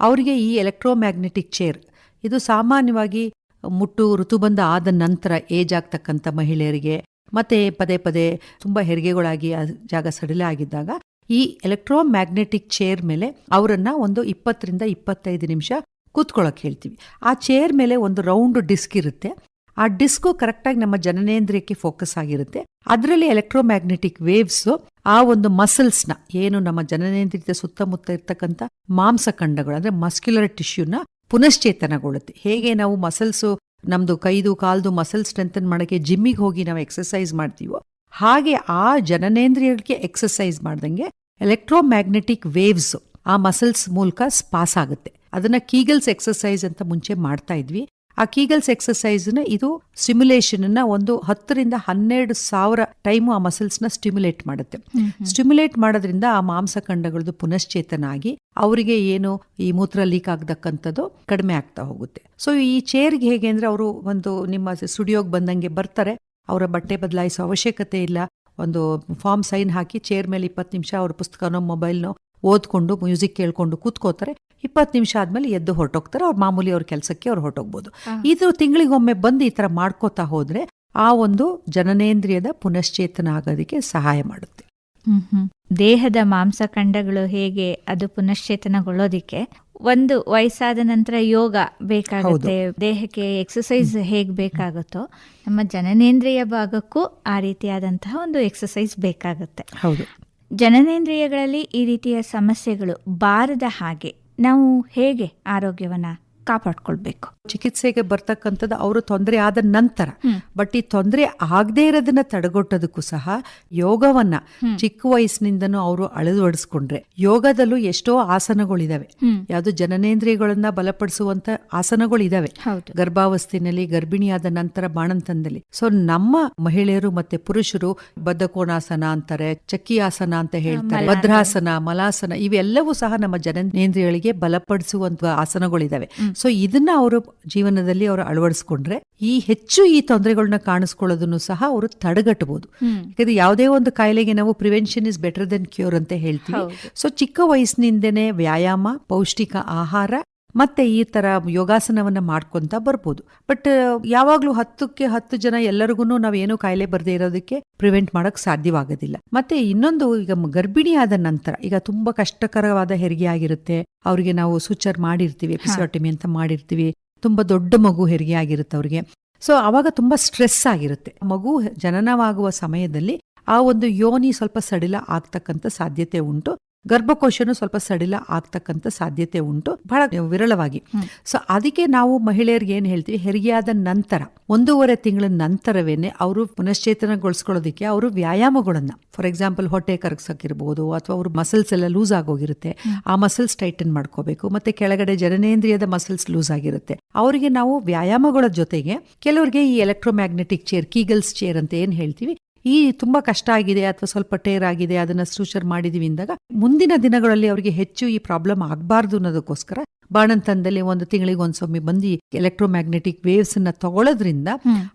[SPEAKER 4] ಅವರಿಗೆ ಈ ಎಲೆಕ್ಟ್ರೋಮ್ಯಾಗ್ನೆಟಿಕ್ ಚೇರ್ ಇದು ಸಾಮಾನ್ಯವಾಗಿ ಮುಟ್ಟು ಋತುಬಂಧ ಆದ ನಂತರ ಏಜ್ ಆಗ್ತಕ್ಕಂಥ ಮಹಿಳೆಯರಿಗೆ ಮತ್ತೆ ಪದೇ ಪದೇ ತುಂಬ ಹೆರಿಗೆಗಳಾಗಿ ಆ ಜಾಗ ಸಡಿಲ ಆಗಿದ್ದಾಗ ಈ ಎಲೆಕ್ಟ್ರೋಮ್ಯಾಗ್ನೆಟಿಕ್ ಚೇರ್ ಮೇಲೆ ಅವರನ್ನು ಒಂದು ಇಪ್ಪತ್ತರಿಂದ ಇಪ್ಪತ್ತೈದು ನಿಮಿಷ ಕೂತ್ಕೊಳ್ಳೋಕೆ ಹೇಳ್ತೀವಿ. ಆ ಚೇರ್ ಮೇಲೆ ಒಂದು ರೌಂಡ್ ಡಿಸ್ಕ್ ಇರುತ್ತೆ. ಆ ಡಿಸ್ಕು ಕರೆಕ್ಟಾಗಿ ನಮ್ಮ ಜನನೇಂದ್ರಿಯಕ್ಕೆ ಫೋಕಸ್ ಆಗಿರುತ್ತೆ. ಅದರಲ್ಲಿ ಎಲೆಕ್ಟ್ರೋಮ್ಯಾಗ್ನೆಟಿಕ್ ವೇವ್ಸ್ ಆ ಒಂದು ಮಸಲ್ಸ್ನ, ಏನು ನಮ್ಮ ಜನನೇಂದ್ರಿಯದ ಸುತ್ತಮುತ್ತ ಇರ್ತಕ್ಕಂಥ ಮಾಂಸಖಂಡಗಳು ಅಂದ್ರೆ ಮಸ್ಕ್ಯುಲರ್ ಟಿಶ್ಯೂನ ಪುನಶ್ಚೇತನಗೊಳ್ಳುತ್ತೆ. ಹೇಗೆ ನಾವು ಮಸಲ್ಸು, ನಮ್ದು ಕೈದು, ಕಾಲ್ದು ಮಸಲ್ ಸ್ಟ್ರೆಂಥನ್ ಮಾಡೋಕ್ಕೆ ಜಿಮ್ಮಿಗೆ ಹೋಗಿ ನಾವು ಎಕ್ಸಸೈಸ್ ಮಾಡ್ತೀವೋ, ಹಾಗೆ ಆ ಜನನೇಂದ್ರಿಯಗಳಿಗೆ ಎಕ್ಸಸೈಸ್ ಮಾಡ್ದಂಗೆ ಎಲೆಕ್ಟ್ರೋಮ್ಯಾಗ್ನೆಟಿಕ್ ವೇವ್ಸ್ ಆ ಮಸಲ್ಸ್ ಮೂಲಕ ಪಾಸ್ ಆಗುತ್ತೆ. ಅದನ್ನ ಕೀಗಲ್ಸ್ ಎಕ್ಸಸೈಸ್ ಅಂತ ಮುಂಚೆ ಮಾಡ್ತಾ ಇದ್ವಿ. ಆ ಕೀಗಲ್ಸ್ ಎಕ್ಸರ್ಸೈಸ್ನ ಇದು ಸ್ಟಿಮ್ಯುಲೇಷನ್ ಅನ್ನ ಒಂದು ಹತ್ತರಿಂದ ಹನ್ನೆರಡು ಸಾವಿರ ಟೈಮು ಆ ಮಸಲ್ಸ್ನ ಸ್ಟಿಮ್ಯುಲೇಟ್ ಮಾಡುತ್ತೆ. ಸ್ಟಿಮ್ಯುಲೇಟ್ ಮಾಡೋದ್ರಿಂದ ಆ ಮಾಂಸಖಂಡಗಳದ್ದು ಪುನಶ್ಚೇತನ ಆಗಿ ಅವರಿಗೆ ಏನು ಈ ಮೂತ್ರ ಲೀಕ್ ಆಗ್ತಕ್ಕಂಥದ್ದು ಕಡಿಮೆ ಆಗ್ತಾ ಹೋಗುತ್ತೆ. ಸೊ ಈ ಚೇರ್ಗೆ ಹೇಗೆ ಅಂದ್ರೆ ಅವರು ಒಂದು ನಿಮ್ಮ ಸ್ಟುಡಿಯೋಗೆ ಬಂದಂಗೆ ಬರ್ತಾರೆ. ಅವರ ಬಟ್ಟೆ ಬದಲಾಯಿಸೋ ಅವಶ್ಯಕತೆ ಇಲ್ಲ. ಒಂದು ಫಾರ್ಮ್ ಸೈನ್ ಹಾಕಿ ಚೇರ್ ಮೇಲೆ ಇಪ್ಪತ್ತು ನಿಮಿಷ ಅವ್ರ ಪುಸ್ತಕನೋ ಮೊಬೈಲ್ನೋ ಓದ್ಕೊಂಡು ಮ್ಯೂಸಿಕ್ ಕೇಳ್ಕೊಂಡು ಕೂತ್ಕೋತಾರೆ. ಇಪ್ಪತ್ತು ನಿಮಿಷ ಆದ್ಮೇಲೆ ಎದ್ದು ಹೊರಟೋಗ್ತಾರೆ. ಅವ್ರು ಮಾಮೂಲಿ ಅವ್ರ ಕೆಲಸಕ್ಕೆ ಅವ್ರು ಹೊರಟೋಗ್ಬೋದು. ಇದು ತಿಂಗಳಿಗೊಮ್ಮೆ ಬಂದು ಈ ಥರ ಮಾಡ್ಕೋತಾ ಹೋದ್ರೆ ಆ ಒಂದು ಜನನೇಂದ್ರಿಯದ ಪುನಶ್ಚೇತನ ಆಗೋದಕ್ಕೆ ಸಹಾಯ ಮಾಡುತ್ತೆ.
[SPEAKER 3] ಹ್ಮ್ ಹ್ಮ್. ದೇಹದ ಮಾಂಸಖಂಡಗಳು ಹೇಗೆ ಅದು ಪುನಶ್ಚೇತನಗೊಳ್ಳೋದಿಕ್ಕೆ ಒಂದು ವಯಸ್ಸಾದ ನಂತರ ಯೋಗ ಬೇಕಾಗುತ್ತೆ ದೇಹಕ್ಕೆ ಎಕ್ಸಸೈಸ್ ಹೇಗೆ ಬೇಕಾಗುತ್ತೋ ನಮ್ಮ ಜನನೇಂದ್ರಿಯ ಭಾಗಕ್ಕೂ ಆ ರೀತಿಯಾದಂತಹ ಒಂದು ಎಕ್ಸಸೈಸ್ ಬೇಕಾಗುತ್ತೆ.
[SPEAKER 4] ಹೌದು.
[SPEAKER 3] ಜನನೇಂದ್ರಿಯಗಳಲ್ಲಿ ಈ ರೀತಿಯ ಸಮಸ್ಯೆಗಳು ಬಾರದ ಹಾಗೆ ನಾವು ಹೇಗೆ ಆರೋಗ್ಯವನ್ನು ಕಾಪಾಡ್ಕೊಳ್ಬೇಕು?
[SPEAKER 4] ಚಿಕಿತ್ಸೆಗೆ ಬರ್ತಕ್ಕಂಥದ್ದು ಅವರು ತೊಂದರೆ ಆದ ನಂತರ. ಬಟ್ ಈ ತೊಂದರೆ ಆಗದೇ ಇರೋದನ್ನ ತಡೆಗಟ್ಟೋದಕ್ಕೂ ಸಹ ಯೋಗವನ್ನ ಚಿಕ್ಕ ವಯಸ್ಸಿನಿಂದನೂ ಅವರು ಅಳವಡಿಸ್ಕೊಂಡ್ರೆ ಯೋಗದಲ್ಲೂ ಎಷ್ಟೋ ಆಸನಗಳಿದಾವೆ. ಯಾವುದು ಜನನೇಂದ್ರಿಯಗಳನ್ನ ಬಲಪಡಿಸುವಂತ ಆಸನಗಳಿದಾವೆ.
[SPEAKER 3] ಗರ್ಭಾವಸ್ಥೆನಲ್ಲಿ
[SPEAKER 4] ಗರ್ಭಾವಸ್ಥೆಯಲ್ಲಿ ಗರ್ಭಿಣಿಯಾದ ನಂತರ ಬಾಣಂತನದಲ್ಲಿ. ಸೊ ನಮ್ಮ ಮಹಿಳೆಯರು ಮತ್ತೆ ಪುರುಷರು ಬದ್ಧಕೋಣಾಸನ ಅಂತಾರೆ ಚಕ್ಕಿ ಆಸನ ಅಂತ ಹೇಳ್ತಾರೆ ಭದ್ರಾಸನ ಮಲಾಸನ ಇವೆಲ್ಲವೂ ಸಹ ನಮ್ಮ ಜನನೇಂದ್ರಿಯಗಳಿಗೆ ಬಲಪಡಿಸುವಂತ ಆಸನಗಳಿದಾವೆ. ಸೊ ಇದನ್ನ ಅವರು ಜೀವನದಲ್ಲಿ ಅವರು ಅಳವಡಿಸ್ಕೊಂಡ್ರೆ ಈ ಹೆಚ್ಚು ಈ ತೊಂದರೆಗಳನ್ನ ಕಾಣಿಸ್ಕೊಳ್ಳೋದನ್ನು ಸಹ ಅವರು ತಡೆಗಟ್ಟಬಹುದು. ಯಾಕಂದ್ರೆ ಯಾವುದೇ ಒಂದು ಕಾಯಿಲೆಗೆ ನಾವು prevention is better than cure ಅಂತ ಹೇಳ್ತೀವಿ. ಸೊ ಚಿಕ್ಕ ವಯಸ್ಸಿನಿಂದನೇ ವ್ಯಾಯಾಮ ಪೌಷ್ಟಿಕ ಆಹಾರ ಮತ್ತೆ ಈ ತರ ಯೋಗಾಸನವನ್ನ ಮಾಡ್ಕೊಂತ ಬರ್ಬೋದು. ಬಟ್ ಯಾವಾಗ್ಲೂ ಹತ್ತಕ್ಕೆ ಹತ್ತು ಜನ ಎಲ್ಲರಿಗೂ ನಾವೇನು ಕಾಯಿಲೆ ಬರದೇ ಇರೋದಕ್ಕೆ ಪ್ರಿವೆಂಟ್ ಮಾಡಕ್ ಸಾಧ್ಯವಾಗೋದಿಲ್ಲ. ಮತ್ತೆ ಇನ್ನೊಂದು ಈಗ ಗರ್ಭಿಣಿ ಆದ ನಂತರ ಈಗ ತುಂಬಾ ಕಷ್ಟಕರವಾದ ಹೆರಿಗೆ ಆಗಿರುತ್ತೆ ಅವ್ರಿಗೆ ನಾವು ಸುಚರ್ ಮಾಡಿರ್ತೀವಿ ಎಪಿಸೋಟಮಿ ಅಂತ ಮಾಡಿರ್ತೀವಿ. ತುಂಬಾ ದೊಡ್ಡ ಮಗು ಹೆರಿಗೆ ಆಗಿರುತ್ತೆ ಅವ್ರಿಗೆ ಸೊ ಅವಾಗ ತುಂಬಾ ಸ್ಟ್ರೆಸ್ ಆಗಿರುತ್ತೆ. ಮಗು ಜನನವಾಗುವ ಸಮಯದಲ್ಲಿ ಆ ಒಂದು ಯೋನಿ ಸ್ವಲ್ಪ ಸಡಿಲ ಆಗ್ತಕ್ಕಂಥ ಸಾಧ್ಯತೆ ಉಂಟು. ಗರ್ಭಕೋಶನು ಸ್ವಲ್ಪ ಸಡಿಲ ಆಗ್ತಕ್ಕಂಥ ಸಾಧ್ಯತೆ ಉಂಟು. ಬಹಳ ವಿರಳವಾಗಿ. ಸೊ ಅದಕ್ಕೆ ನಾವು ಮಹಿಳೆಯರಿಗೆ ಏನ್ ಹೇಳ್ತೀವಿ? ಹೆರಿಗೆಯಾದ ನಂತರ, ಒಂದೂವರೆ ತಿಂಗಳ ನಂತರವೇನೆ ಅವರು ಪುನಶ್ಚೇತನಗೊಳಿಸ್ಕೊಳ್ಳೋದಕ್ಕೆ ಅವರು ವ್ಯಾಯಾಮಗಳನ್ನ ಫಾರ್ ಎಕ್ಸಾಂಪಲ್ ಹೊಟ್ಟೆ ಕರಗ್ಸಕ್ಕಿರ್ಬೋದು ಅಥವಾ ಅವ್ರ ಮಸಲ್ಸ್ ಎಲ್ಲ ಲೂಸ್ ಆಗೋಗಿರುತ್ತೆ. ಆ ಮಸಲ್ಸ್ ಟೈಟನ್ ಮಾಡ್ಕೋಬೇಕು. ಮತ್ತೆ ಕೆಳಗಡೆ ಜನನೇಂದ್ರಿಯದ ಮಸಲ್ಸ್ ಲೂಸ್ ಆಗಿರುತ್ತೆ. ಅವರಿಗೆ ನಾವು ವ್ಯಾಯಾಮಗಳ ಜೊತೆಗೆ, ಕೆಲವರಿಗೆ ಈ ಎಲೆಕ್ಟ್ರೋಮ್ಯಾಗ್ನೆಟಿಕ್ ಚೇರ್ ಕೀಗಲ್ಸ್ ಚೇರ್ ಅಂತ ಏನ್ ಹೇಳ್ತೀವಿ? ಈ ತುಂಬಾ ಕಷ್ಟ ಆಗಿದೆ ಅಥವಾ ಸ್ವಲ್ಪ ಟೇರ್ ಆಗಿದೆ ಅದನ್ನ ಸ್ಟ್ರೂಚರ್ ಮಾಡಿದೀವಿ ಅಂದಾಗ ಮುಂದಿನ ದಿನಗಳಲ್ಲಿ ಅವರಿಗೆ ಹೆಚ್ಚು ಈ ಪ್ರಾಬ್ಲಮ್ ಆಗಬಾರ್ದು ಅನ್ನೋದಕ್ಕೋಸ್ಕರ ಬಾಣಂತನದಲ್ಲಿ ಒಂದು ತಿಂಗಳಿಗೆ ಒಂದ್ಸೊಮ್ಮೆ ಬಂದು ಎಲೆಕ್ಟ್ರೋಮ್ಯಾಗ್ನೆಟಿಕ್ ವೇವ್ಸ್ ಅನ್ನ ತಗೊಳ್ಳೋದ್ರಿಂದ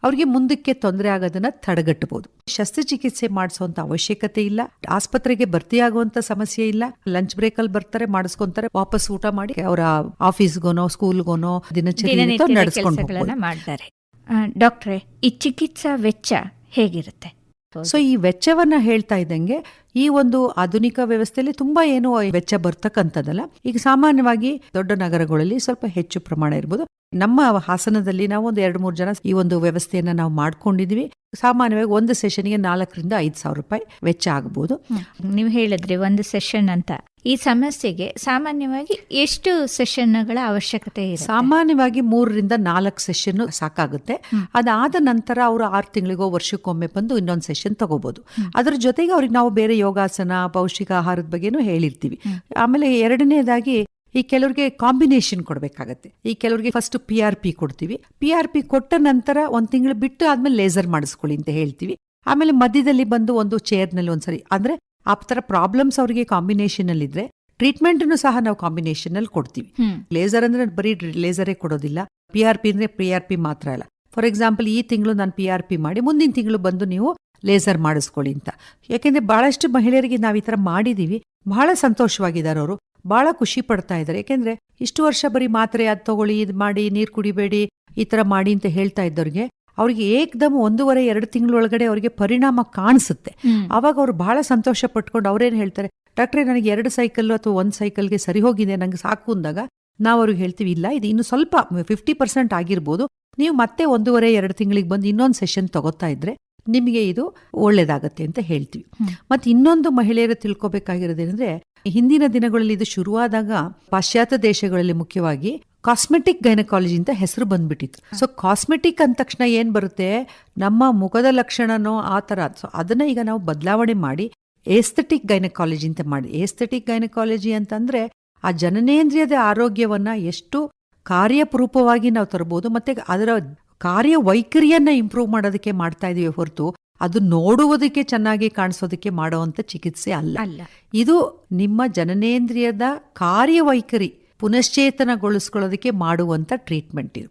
[SPEAKER 4] ಅವ್ರಿಗೆ ಮುಂದಕ್ಕೆ ತೊಂದರೆ ಆಗೋದನ್ನ ತಡೆಗಟ್ಟಬಹುದು. ಶಸ್ತ್ರಚಿಕಿತ್ಸೆ ಮಾಡಿಸುವಂತ ಅವಶ್ಯಕತೆ ಇಲ್ಲ ಆಸ್ಪತ್ರೆಗೆ ಭರ್ತಿಯಾಗುವಂತ ಸಮಸ್ಯೆ ಇಲ್ಲ ಲಂಚ್ ಬ್ರೇಕ್ ಅಲ್ಲಿ ಬರ್ತಾರೆ ಮಾಡಿಸ್ಕೊಂತಾರೆ ವಾಪಸ್ ಊಟ ಮಾಡಿ ಅವರ ಆಫೀಸ್ಗೋನೋ ಸ್ಕೂಲ್ಗೋನೋ ದಿನಚರಿ ನಡೆಸ್ಕೊಂಡು
[SPEAKER 3] ಮಾಡ್ತಾರೆ. ಡಾಕ್ಟ್ರೆ ಈ ಚಿಕಿತ್ಸಾ ವೆಚ್ಚ ಹೇಗಿರುತ್ತೆ?
[SPEAKER 4] ಸೊ ಈ ವೆಚ್ಚವನ್ನ ಹೇಳ್ತಾ ಇದ್ದಂಗೆ ಈ ಒಂದು ಆಧುನಿಕ ವ್ಯವಸ್ಥೆಯಲ್ಲಿ ತುಂಬಾ ಏನು ವೆಚ್ಚ ಬರ್ತಕ್ಕಂಥದ್ದಲ್ಲ. ಈಗ ಸಾಮಾನ್ಯವಾಗಿ ದೊಡ್ಡ ನಗರಗಳಲ್ಲಿ ಸ್ವಲ್ಪ ಹೆಚ್ಚು ಪ್ರಮಾಣ ಇರ್ಬೋದು. ನಮ್ಮ ಹಾಸನದಲ್ಲಿ ನಾವು ಒಂದು ಎರಡು ಮೂರು ಜನ ಈ ಒಂದು ವ್ಯವಸ್ಥೆಯನ್ನ ನಾವು ಮಾಡ್ಕೊಂಡಿದ್ವಿ ಸಾಮಾನ್ಯವಾಗಿ ಒಂದು ಸೆಷನ್ಗೆ ನಾಲ್ಕರಿಂದ ಐದು ಸಾವಿರ ರೂಪಾಯಿ ವೆಚ್ಚ ಆಗ್ಬೋದು.
[SPEAKER 3] ನೀವು ಹೇಳಿದ್ರಿ ಒಂದು ಸೆಷನ್ ಅಂತ. ಈ ಸಮಸ್ಯೆಗೆ ಸಾಮಾನ್ಯವಾಗಿ ಎಷ್ಟು ಸೆಷನ್ಗಳ ಅವಶ್ಯಕತೆ ಇದೆ
[SPEAKER 4] ಸಾಮಾನ್ಯವಾಗಿ ಮೂರರಿಂದ ನಾಲ್ಕು ಸೆಷನ್ ಸಾಕಾಗುತ್ತೆ. ಅದಾದ ನಂತರ ಅವರು ಆರು ತಿಂಗಳಿಗೋ ವರ್ಷಕ್ಕೊಮ್ಮೆ ಬಂದು ಇನ್ನೊಂದು ಸೆಷನ್ ತಗೋಬಹುದು ಅದರ ಜೊತೆಗೆ ಅವ್ರಿಗೆ ನಾವು ಬೇರೆ ಯೋಗಾಸನ ಪೌಷ್ಟಿಕ ಆಹಾರದ ಬಗ್ಗೆನೂ ಹೇಳಿರ್ತೀವಿ. ಆಮೇಲೆ ಎರಡನೇದಾಗಿ ಈ ಕೆಲವರಿಗೆ ಕಾಂಬಿನೇಷನ್ ಕೊಡಬೇಕಾಗತ್ತೆ. ಈ ಕೆಲವರಿಗೆ ಫಸ್ಟ್ ಪಿ ಆರ್ ಪಿ ಕೊಡ್ತೀವಿ. ಪಿ ಆರ್ ಪಿ ಕೊಟ್ಟ ನಂತರ ಒಂದ್ ತಿಂಗಳು ಬಿಟ್ಟು ಆದ್ಮೇಲೆ ಲೇಸರ್ ಮಾಡಿಸ್ಕೊಳ್ಳಿ ಅಂತ ಹೇಳ್ತೀವಿ. ಆಮೇಲೆ ಮಧ್ಯದಲ್ಲಿ ಬಂದು ಒಂದು ಚೇರ್ನಲ್ಲಿ ಒಂದ್ಸರಿ ಅಂದ್ರೆ ಆ ತರ ಪ್ರಾಬ್ಲಮ್ಸ್ ಅವರಿಗೆ ಕಾಂಬಿನೇಷನ್ ಅಲ್ಲಿ ಇದ್ರೆ ಟ್ರೀಟ್ಮೆಂಟ್ ಸಹ ನಾವು ಕಾಂಬಿನೇಷನ್ ಅಲ್ಲಿ ಕೊಡ್ತೀವಿ. ಲೇಸರ್ ಅಂದ್ರೆ ಬರೀ ಲೇಸರೇ ಕೊಡೋದಿಲ್ಲ. ಪಿ ಆರ್ ಪಿ ಅಂದ್ರೆ ಪಿ ಆರ್ ಪಿ ಮಾತ್ರ ಅಲ್ಲ. ಫಾರ್ ಎಕ್ಸಾಂಪಲ್ ಈ ತಿಂಗಳು ನಾನು ಪಿ ಆರ್ ಪಿ ಮಾಡಿ ಮುಂದಿನ ತಿಂಗಳು ಬಂದು ನೀವು ಲೇಸರ್ ಮಾಡಿಸ್ಕೊಳ್ಳಿ ಅಂತ. ಯಾಕೆಂದ್ರೆ ಬಹಳಷ್ಟು ಮಹಿಳೆಯರಿಗೆ ನಾವು ಈ ತರ ಮಾಡಿದೀವಿ. ಬಹಳ ಸಂತೋಷವಾಗಿದ್ದಾರೆ ಅವರು. ಬಹಳ ಖುಷಿ ಪಡ್ತಾ ಇದ್ದಾರೆ. ಯಾಕೆಂದ್ರೆ ಇಷ್ಟು ವರ್ಷ ಬರೀ ಮಾತ್ರೆ ಅದು ತಗೊಳ್ಳಿ ಇದು ಮಾಡಿ ನೀರ್ ಕುಡಿಬೇಡಿ ಈ ತರ ಮಾಡಿ ಅಂತ ಹೇಳ್ತಾ ಇದ್ದವ್ರಿಗೆ ಅವ್ರಿಗೆ ಏಕ್ದಮ್ ಒಂದೂವರೆ ಎರಡು ತಿಂಗಳೊಳಗಡೆ ಅವರಿಗೆ ಪರಿಣಾಮ ಕಾಣಿಸುತ್ತೆ. ಅವಾಗ ಅವ್ರು ಬಹಳ ಸಂತೋಷ ಪಟ್ಕೊಂಡು ಅವ್ರೇನು ಹೇಳ್ತಾರೆ ಡಾಕ್ಟ್ರೆ ನನಗೆ ಎರಡು ಸೈಕಲ್ ಅಥವಾ ಒಂದು ಸೈಕಲ್ಗೆ ಸರಿ ಹೋಗಿದೆ ನಂಗೆ ಸಾಕು ಅಂದಾಗ ನಾವು ಅವ್ರಿಗೆ ಹೇಳ್ತೀವಿ ಇಲ್ಲ ಇದು ಇನ್ನು ಸ್ವಲ್ಪ ಫಿಫ್ಟಿ ಪರ್ಸೆಂಟ್ ಆಗಿರ್ಬೋದು ನೀವು ಮತ್ತೆ ಒಂದೂವರೆ ಎರಡು ತಿಂಗಳಿಗೆ ಬಂದು ಇನ್ನೊಂದು ಸೆಷನ್ ತಗೋತಾ ಇದ್ರೆ ನಿಮಗೆ ಇದು ಒಳ್ಳೇದಾಗತ್ತೆ ಅಂತ ಹೇಳ್ತೀವಿ. ಮತ್ತೆ ಇನ್ನೊಂದು ಮಹಿಳೆಯರು ತಿಳ್ಕೊಬೇಕಾಗಿರೋದೇನೆಂದ್ರೆ ಹಿಂದಿನ ದಿನಗಳಲ್ಲಿ ಇದು ಶುರುವಾದಾಗ ಪಾಶ್ಚಾತ್ಯ ದೇಶಗಳಲ್ಲಿ ಮುಖ್ಯವಾಗಿ ಕಾಸ್ಮೆಟಿಕ್ ಗೈನಕಾಲಜಿ ಅಂತ ಹೆಸರು ಬಂದ್ಬಿಟ್ಟಿತ್ತು. ಸೊ ಕಾಸ್ಮೆಟಿಕ್ ಅಂದ ತಕ್ಷಣ ಏನ್ ಬರುತ್ತೆ? ನಮ್ಮ ಮುಖದ ಲಕ್ಷಣನೋ ಆ ತರ ಸೊ ಅದನ್ನ ಈಗ ನಾವು ಬದಲಾವಣೆ ಮಾಡಿ ಏಸ್ಥೆಟಿಕ್ ಗೈನಕಾಲಜಿ ಅಂತ ಮಾಡಿ. ಏಸ್ಥೆಟಿಕ್ ಗೈನಕಾಲಜಿ ಅಂತಂದ್ರೆ ಆ ಜನನೇಂದ್ರಿಯದ ಆರೋಗ್ಯವನ್ನ ಎಷ್ಟು ಕಾರ್ಯಪ್ರೂಪವಾಗಿ ನಾವು ತರಬಹುದು ಮತ್ತೆ ಅದರ ಕಾರ್ಯ ವೈಖರಿಯನ್ನ ಇಂಪ್ರೂವ್ ಮಾಡೋದಕ್ಕೆ ಮಾಡ್ತಾ ಇದೀವಿ ಹೊರತು ಅದು ನೋಡುವುದಕ್ಕೆ ಚೆನ್ನಾಗಿ ಕಾಣಿಸೋದಕ್ಕೆ ಮಾಡುವಂತ ಚಿಕಿತ್ಸೆ ಅಲ್ಲ.
[SPEAKER 3] ಅಲ್ಲ.
[SPEAKER 4] ಇದು ನಿಮ್ಮ ಜನನೇಂದ್ರಿಯದ ಕಾರ್ಯವೈಖರಿ. ಪುನಶ್ಚೇತನಗೊಳಿಸ್ಕೊಳ್ಳೋದಕ್ಕೆ ಮಾಡುವಂತ ಟ್ರೀಟ್ಮೆಂಟ್ ಇದು.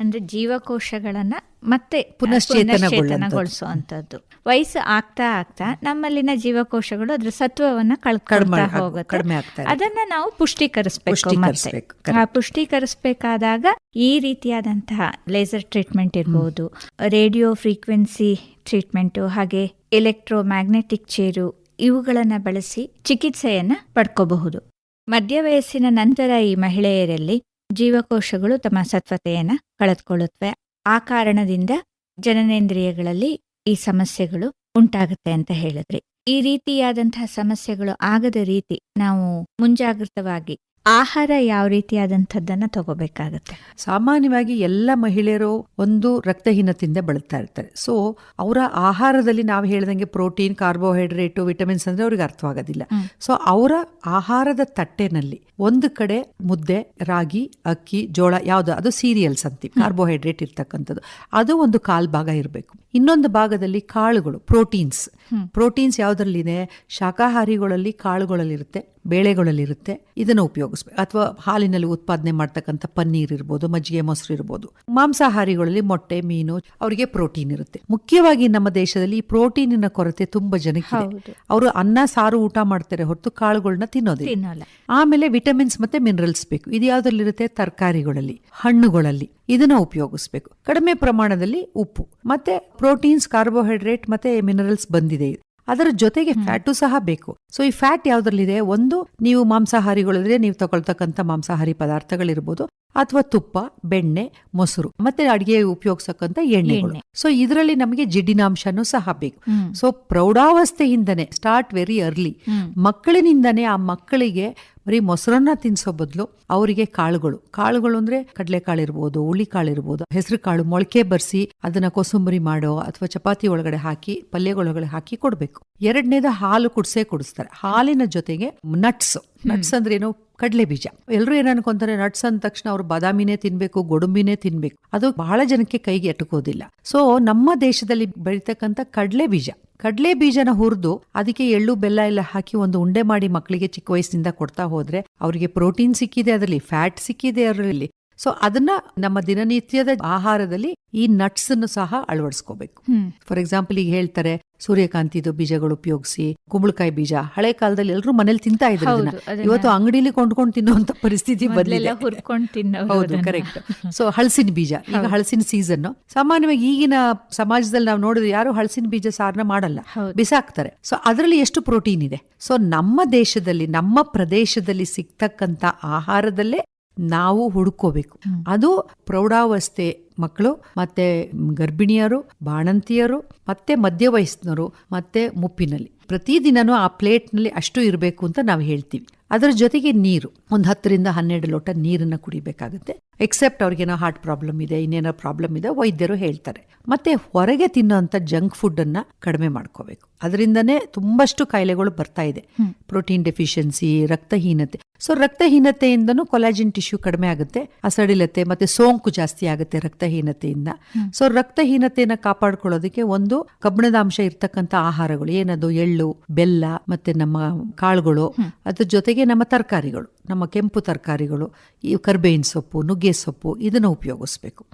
[SPEAKER 3] ಅಂದ್ರೆ ಜೀವಕೋಶಗಳನ್ನ ಮತ್ತೆ. ಪುನಶ್ಚೇತನಗೊಳಿಸುವಂತದ್ದು ವಯಸ್ಸು ಆಗ್ತಾ ಆಗ್ತಾ ನಮ್ಮಲ್ಲಿನ ಜೀವಕೋಶಗಳು ಅದ್ರ ಸತ್ವವನ್ನ ಕಳ್ಕೊಳ್ತಾ ಹೋಗುತ್ತೆ. ಅದನ್ನ ನಾವು ಪುಷ್ಟೀಕರಿಸಬೇಕು ಆ ಪುಷ್ಟೀಕರಿಸಬೇಕಾದಾಗ ಈ ರೀತಿಯಾದಂತಹ ಲೇಸರ್ ಟ್ರೀಟ್ಮೆಂಟ್ ಇರಬಹುದು ರೇಡಿಯೋ ಫ್ರೀಕ್ವೆನ್ಸಿ ಟ್ರೀಟ್ಮೆಂಟು ಹಾಗೆ ಎಲೆಕ್ಟ್ರೋ ಮ್ಯಾಗ್ನೆಟಿಕ್ ಚೇರು ಇವುಗಳನ್ನ ಬಳಸಿ ಚಿಕಿತ್ಸೆಯನ್ನ ಪಡ್ಕೋಬಹುದು. ಮಧ್ಯ ವಯಸ್ಸಿನ ನಂತರ ಈ ಮಹಿಳೆಯರಲ್ಲಿ ಜೀವಕೋಶಗಳು ತಮ್ಮ ಸತ್ವತೆಯನ್ನು ಕಳೆದುಕೊಳ್ಳುತ್ತವೆ. ಆ ಕಾರಣದಿಂದ ಜನನೇಂದ್ರಿಯಗಳಲ್ಲಿ ಈ ಸಮಸ್ಯೆಗಳು ಉಂಟಾಗುತ್ತೆ ಅಂತ ಹೇಳಿದ್ರಿ. ಈ ರೀತಿಯಾದಂತಹ ಸಮಸ್ಯೆಗಳು ಆಗದ ರೀತಿ ನಾವು ಮುಂಜಾಗೃತವಾಗಿ ಆಹಾರ ಯಾವ ರೀತಿಯಾದಂಥದ್ದನ್ನು ತಗೋಬೇಕಾಗತ್ತೆ?
[SPEAKER 4] ಸಾಮಾನ್ಯವಾಗಿ ಎಲ್ಲ ಮಹಿಳೆಯರು ಒಂದು ರಕ್ತಹೀನತೆಯಿಂದ ಬಳಲ್ತಾ ಇರ್ತಾರೆ. ಸೊ ಅವರ ಆಹಾರದಲ್ಲಿ ನಾವು ಹೇಳ್ದಂಗೆ ಪ್ರೋಟೀನ್ ಕಾರ್ಬೋಹೈಡ್ರೇಟು ವಿಟಮಿನ್ಸ್ ಅಂದರೆ ಅವ್ರಿಗೆ ಅರ್ಥವಾಗೋದಿಲ್ಲ. ಸೊ ಅವರ ಆಹಾರದ ತಟ್ಟೆನಲ್ಲಿ ಒಂದು ಕಡೆ ಮುದ್ದೆ ರಾಗಿ ಅಕ್ಕಿ ಜೋಳ ಯಾವುದು ಅದು ಸೀರಿಯಲ್ಸ್ ಅಂತೀವಿ. ಕಾರ್ಬೋಹೈಡ್ರೇಟ್ ಇರ್ತಕ್ಕಂಥದ್ದು. ಅದು ಒಂದು ಕಾಲ್ ಭಾಗ ಇರಬೇಕು. ಇನ್ನೊಂದು ಭಾಗದಲ್ಲಿ ಕಾಳುಗಳು ಪ್ರೋಟೀನ್ಸ್
[SPEAKER 3] ಇದೆ
[SPEAKER 4] ಪ್ರೋಟೀನ್ಸ್ ಯಾವುದರಲ್ಲಿದೆ? ಶಾಕಾಹಾರಿಗಳಲ್ಲಿ ಕಾಳುಗಳಲ್ಲಿರುತ್ತೆ ಬೇಳೆಗಳಲ್ಲಿರುತ್ತೆ. ಇದನ್ನು ಉಪಯೋಗಿಸ್ಬೇಕು ಅಥವಾ ಹಾಲಿನಲ್ಲಿ ಉತ್ಪಾದನೆ ಮಾಡ್ತಕ್ಕಂಥ ಪನ್ನೀರ್ ಇರ್ಬೋದು ಮಜ್ಜಿಗೆ ಮೊಸರು ಇರ್ಬೋದು. ಮಾಂಸಾಹಾರಿಗಳಲ್ಲಿ ಮೊಟ್ಟೆ ಮೀನು ಅವರಿಗೆ ಪ್ರೋಟೀನ್ ಇರುತ್ತೆ. ಮುಖ್ಯವಾಗಿ ನಮ್ಮ ದೇಶದಲ್ಲಿ ಈ ಪ್ರೋಟೀನಿನ ಕೊರತೆ ತುಂಬಾ ಜನಕ್ಕೆ ಅವರು ಅನ್ನ ಸಾರು ಊಟ ಮಾಡ್ತಾರೆ ಹೊರತು ಕಾಳುಗಳನ್ನ ತಿನ್ನೋದಿಲ್ಲ. ಆಮೇಲೆ ವಿಟಮಿನ್ಸ್ ಮತ್ತೆ ಮಿನರಲ್ಸ್ ಬೇಕು. ಇದು ಯಾವ್ದ್ರಲ್ಲಿರುತ್ತೆ? ತರಕಾರಿಗಳಲ್ಲಿ ಹಣ್ಣುಗಳಲ್ಲಿ. ಇದನ್ನ ಉಪಯೋಗಿಸ್ಬೇಕು. ಕಡಿಮೆ ಪ್ರಮಾಣದಲ್ಲಿ ಉಪ್ಪು. ಮತ್ತೆ ಪ್ರೋಟೀನ್ಸ್ ಕಾರ್ಬೋಹೈಡ್ರೇಟ್ ಮತ್ತೆ ಮಿನರಲ್ಸ್ ಬಂದಿದೆ. ಅದರ ಜೊತೆಗೆ ಫ್ಯಾಟು ಸಹ ಬೇಕು. ಸೊ ಈ ಫ್ಯಾಟ್ ಯಾವ್ದ್ರಲ್ಲಿದೆ? ಒಂದು ನೀವು ಮಾಂಸಾಹಾರಿಗಳಿದ್ರೆ ನೀವು ತಗೊಳ್ತಕ್ಕಂಥ ಮಾಂಸಾಹಾರಿ ಪದಾರ್ಥಗಳಿರ್ಬೋದು. ಅಥವಾ ತುಪ್ಪ ಬೆಣ್ಣೆ ಮೊಸರು ಮತ್ತೆ ಅಡಿಗೆ ಉಪಯೋಗಿಸಕ್ಕಂತ ಎಣ್ಣೆಗಳು.
[SPEAKER 3] ಎಣ್ಣೆ.
[SPEAKER 4] ಸೊ ಇದರಲ್ಲಿ ನಮಗೆ ಜಿಡ್ಡಿನಾಂಶನೂ ಸಹ ಬೇಕು. ಸೊ ಪ್ರೌಢಾವಸ್ಥೆಯಿಂದನೇ ಸ್ಟಾರ್ಟ್ ವೆರಿ ಅರ್ಲಿ. ಮಕ್ಕಳಿನಿಂದನೇ ಆ ಮಕ್ಕಳಿಗೆ ಬರೀ ಮೊಸರನ್ನ ತಿನ್ಸೋ ಬದಲು ಅವರಿಗೆ ಕಾಳುಗಳು. ಕಾಳುಗಳು ಅಂದ್ರೆ ಕಡಲೆಕಾಳು ಇರ್ಬೋದು ಹುಳಿಕಾಳು ಇರ್ಬೋದು. ಹೆಸರು ಕಾಳು ಮೊಳಕೆ ಬರ್ಸಿ ಅದನ್ನ ಕೋಸಂಬರಿ ಮಾಡೋ ಅಥವಾ ಚಪಾತಿ ಒಳಗಡೆ ಹಾಕಿ ಪಲ್ಯಗಳೊಳಗಡೆ ಹಾಕಿ ಕೊಡ್ಬೇಕು. ಎರಡನೇದ ಹಾಲು ಕುಡ್ಸೇ ಕುಡಿಸ್ತಾರೆ. ಹಾಲಿನ ಜೊತೆಗೆ ನಟ್ಸ್ ನಟ್ಸ್ ಅಂದ್ರೆ ಏನು? ಕಡಲೆ ಬೀಜ. ಎಲ್ಲರೂ ಏನ್ ಅನ್ಕೊಂತಾರೆ, ನಟ್ಸ್ ಅಂದ ತಕ್ಷಣ ಅವ್ರು ಬಾದಾಮಿನೇ ತಿನ್ಬೇಕು, ಗೊಡುಂಬಿನೇ ತಿನ್ಬೇಕು. ಅದು ಬಹಳ ಜನಕ್ಕೆ ಕೈಗೆ ಎಟುಕೋದಿಲ್ಲ. ಸೊ ನಮ್ಮ ದೇಶದಲ್ಲಿ ಬೆಳೀತಕ್ಕಂಥ ಕಡಲೆ ಬೀಜ. ಕಡಲೆ ಬೀಜನ ಹುರಿದು ಅದಕ್ಕೆ ಎಳ್ಳು, ಬೆಲ್ಲ ಎಲ್ಲ ಹಾಕಿ ಒಂದು ಉಂಡೆ ಮಾಡಿ ಮಕ್ಕಳಿಗೆ ಚಿಕ್ಕ ವಯಸ್ಸಿನಿಂದ ಕೊಡ್ತಾ ಹೋದ್ರೆ ಅವರಿಗೆ ಪ್ರೋಟೀನ್ ಸಿಕ್ಕಿದೆ ಅದರಲ್ಲಿ, ಫ್ಯಾಟ್ ಸಿಕ್ಕಿದೆ ಅದರಲ್ಲಿ. ಸೊ ಅದನ್ನ ನಮ್ಮ ದಿನನಿತ್ಯದ ಆಹಾರದಲ್ಲಿ ಈ ನಟ್ಸ್ ಅನ್ನು ಸಹ ಅಳವಡಿಸ್ಕೋಬೇಕು. ಫಾರ್ ಎಕ್ಸಾಂಪಲ್ ಈಗ ಹೇಳ್ತಾರೆ ಸೂರ್ಯಕಾಂತಿದು ಬೀಜಗಳು ಉಪಯೋಗಿಸಿ ಕುಂಬಳಕಾಯಿ ಬೀಜ ಹಳೆ ಕಾಲದಲ್ಲಿ ಎಲ್ಲರೂ ಮನೇಲಿ ತಿಂತಾ ಇದ್ರು ಇವತ್ತು ಅಂಗಡಿಲಿ ಕೊಂಡ್ಕೊಂಡು ತಿನ್ನುವಂತ ಪರಿಸ್ಥಿತಿ ಹೌದು ಕರೆಕ್ಟ್ ಸೊ ಹಳಸಿನ ಬೀಜ ಈಗ ಹಳಸಿನ ಸೀಸನ್ ಸಾಮಾನ್ಯವಾಗಿ ಈಗಿನ ಸಮಾಜದಲ್ಲಿ ನಾವು ನೋಡಿದ್ರೆ ಯಾರು ಹಳಸಿನ ಬೀಜ ಸಾರನ ಮಾಡಲ್ಲ. ಬಿಸಾಕ್ತಾರೆ. ಸೊ ಅದರಲ್ಲಿ ಎಷ್ಟು ಪ್ರೋಟೀನ್ ಇದೆ? ಸೊ ನಮ್ಮ ದೇಶದಲ್ಲಿ ನಮ್ಮ ಪ್ರದೇಶದಲ್ಲಿ ಸಿಗ್ತಕ್ಕಂತ ಆಹಾರದಲ್ಲೇ ನಾವು ಹುಡುಕೋಬೇಕು ಅದು ಪ್ರೌಢಾವಸ್ಥೆ ಮಕ್ಕಳು ಮತ್ತೆ ಗರ್ಭಿಣಿಯರು ಬಾಣಂತಿಯರು ಮತ್ತೆ ಮಧ್ಯ ಮಧ್ಯವಯಸ್ಸಿನರು ಮತ್ತೆ ಮುಪ್ಪಿನಲ್ಲಿ. ಪ್ರತಿದಿನನೂ ಆ ಪ್ಲೇಟ್ನಲ್ಲಿ ಅಷ್ಟು ಇರಬೇಕು ಅಂತ ನಾವು ಹೇಳ್ತೀವಿ. ಅದರ ಜೊತೆಗೆ ನೀರು. ಒಂದು ಹತ್ತರಿಂದ ಹನ್ನೆರಡು ಲೋಟ ನೀರನ್ನು ಕುಡಿಬೇಕಾಗುತ್ತೆ. ಎಕ್ಸೆಪ್ಟ್ ಅವ್ರಿಗೇನೋ ಹಾರ್ಟ್ ಪ್ರಾಬ್ಲಮ್ ಇದೆ ಇನ್ನೇನೋ ಪ್ರಾಬ್ಲಮ್ ಇದೆ ವೈದ್ಯರು ಹೇಳ್ತಾರೆ. ಮತ್ತೆ ಹೊರಗೆ ತಿನ್ನೋಂಥ ಜಂಕ್ ಫುಡ್ ಅನ್ನ ಕಡಿಮೆ ಮಾಡ್ಕೋಬೇಕು. ಅದರಿಂದನೇ ತುಂಬಷ್ಟು ಕಾಯಿಲೆಗಳು ಬರ್ತಾ ಇದೆ. ಪ್ರೋಟೀನ್ ಡೆಫಿಷಿಯನ್ಸಿ ರಕ್ತಹೀನತೆ. ಸೊ ರಕ್ತಹೀನತೆಯಿಂದನೂ ಕೊಲಾಜಿನ್ ಟಿಶ್ಯೂ ಕಡಿಮೆ ಆಗುತ್ತೆ ಅಸಡಿಲತೆ ಮತ್ತೆ ಸೋಂಕು ಜಾಸ್ತಿ ಆಗುತ್ತೆ ರಕ್ತಹೀನತೆಯಿಂದ. ಸೊ ರಕ್ತಹೀನತೆಯನ್ನು ಕಾಪಾಡ್ಕೊಳ್ಳೋದಕ್ಕೆ ಒಂದು ಕಬ್ಬಿಣದ ಅಂಶ ಇರ್ತಕ್ಕಂಥ ಆಹಾರಗಳು ಏನದು? ಎಳ್ಳು ಬೆಲ್ಲ ಮತ್ತೆ ನಮ್ಮ ಕಾಳುಗಳು. ಅದ್ರ ಜೊತೆಗೆ ನಮ್ಮ ತರಕಾರಿಗಳು ನಮ್ಮ ಕೆಂಪು ತರಕಾರಿಗಳು ಈ ಕರ್ಬೇವಿನ ಸೊಪ್ಪು ನುಗ್ಗೆ ಸೊಪ್ಪು ಇದನ್ನು ಉಪಯೋಗಿಸ್ಬೇಕು.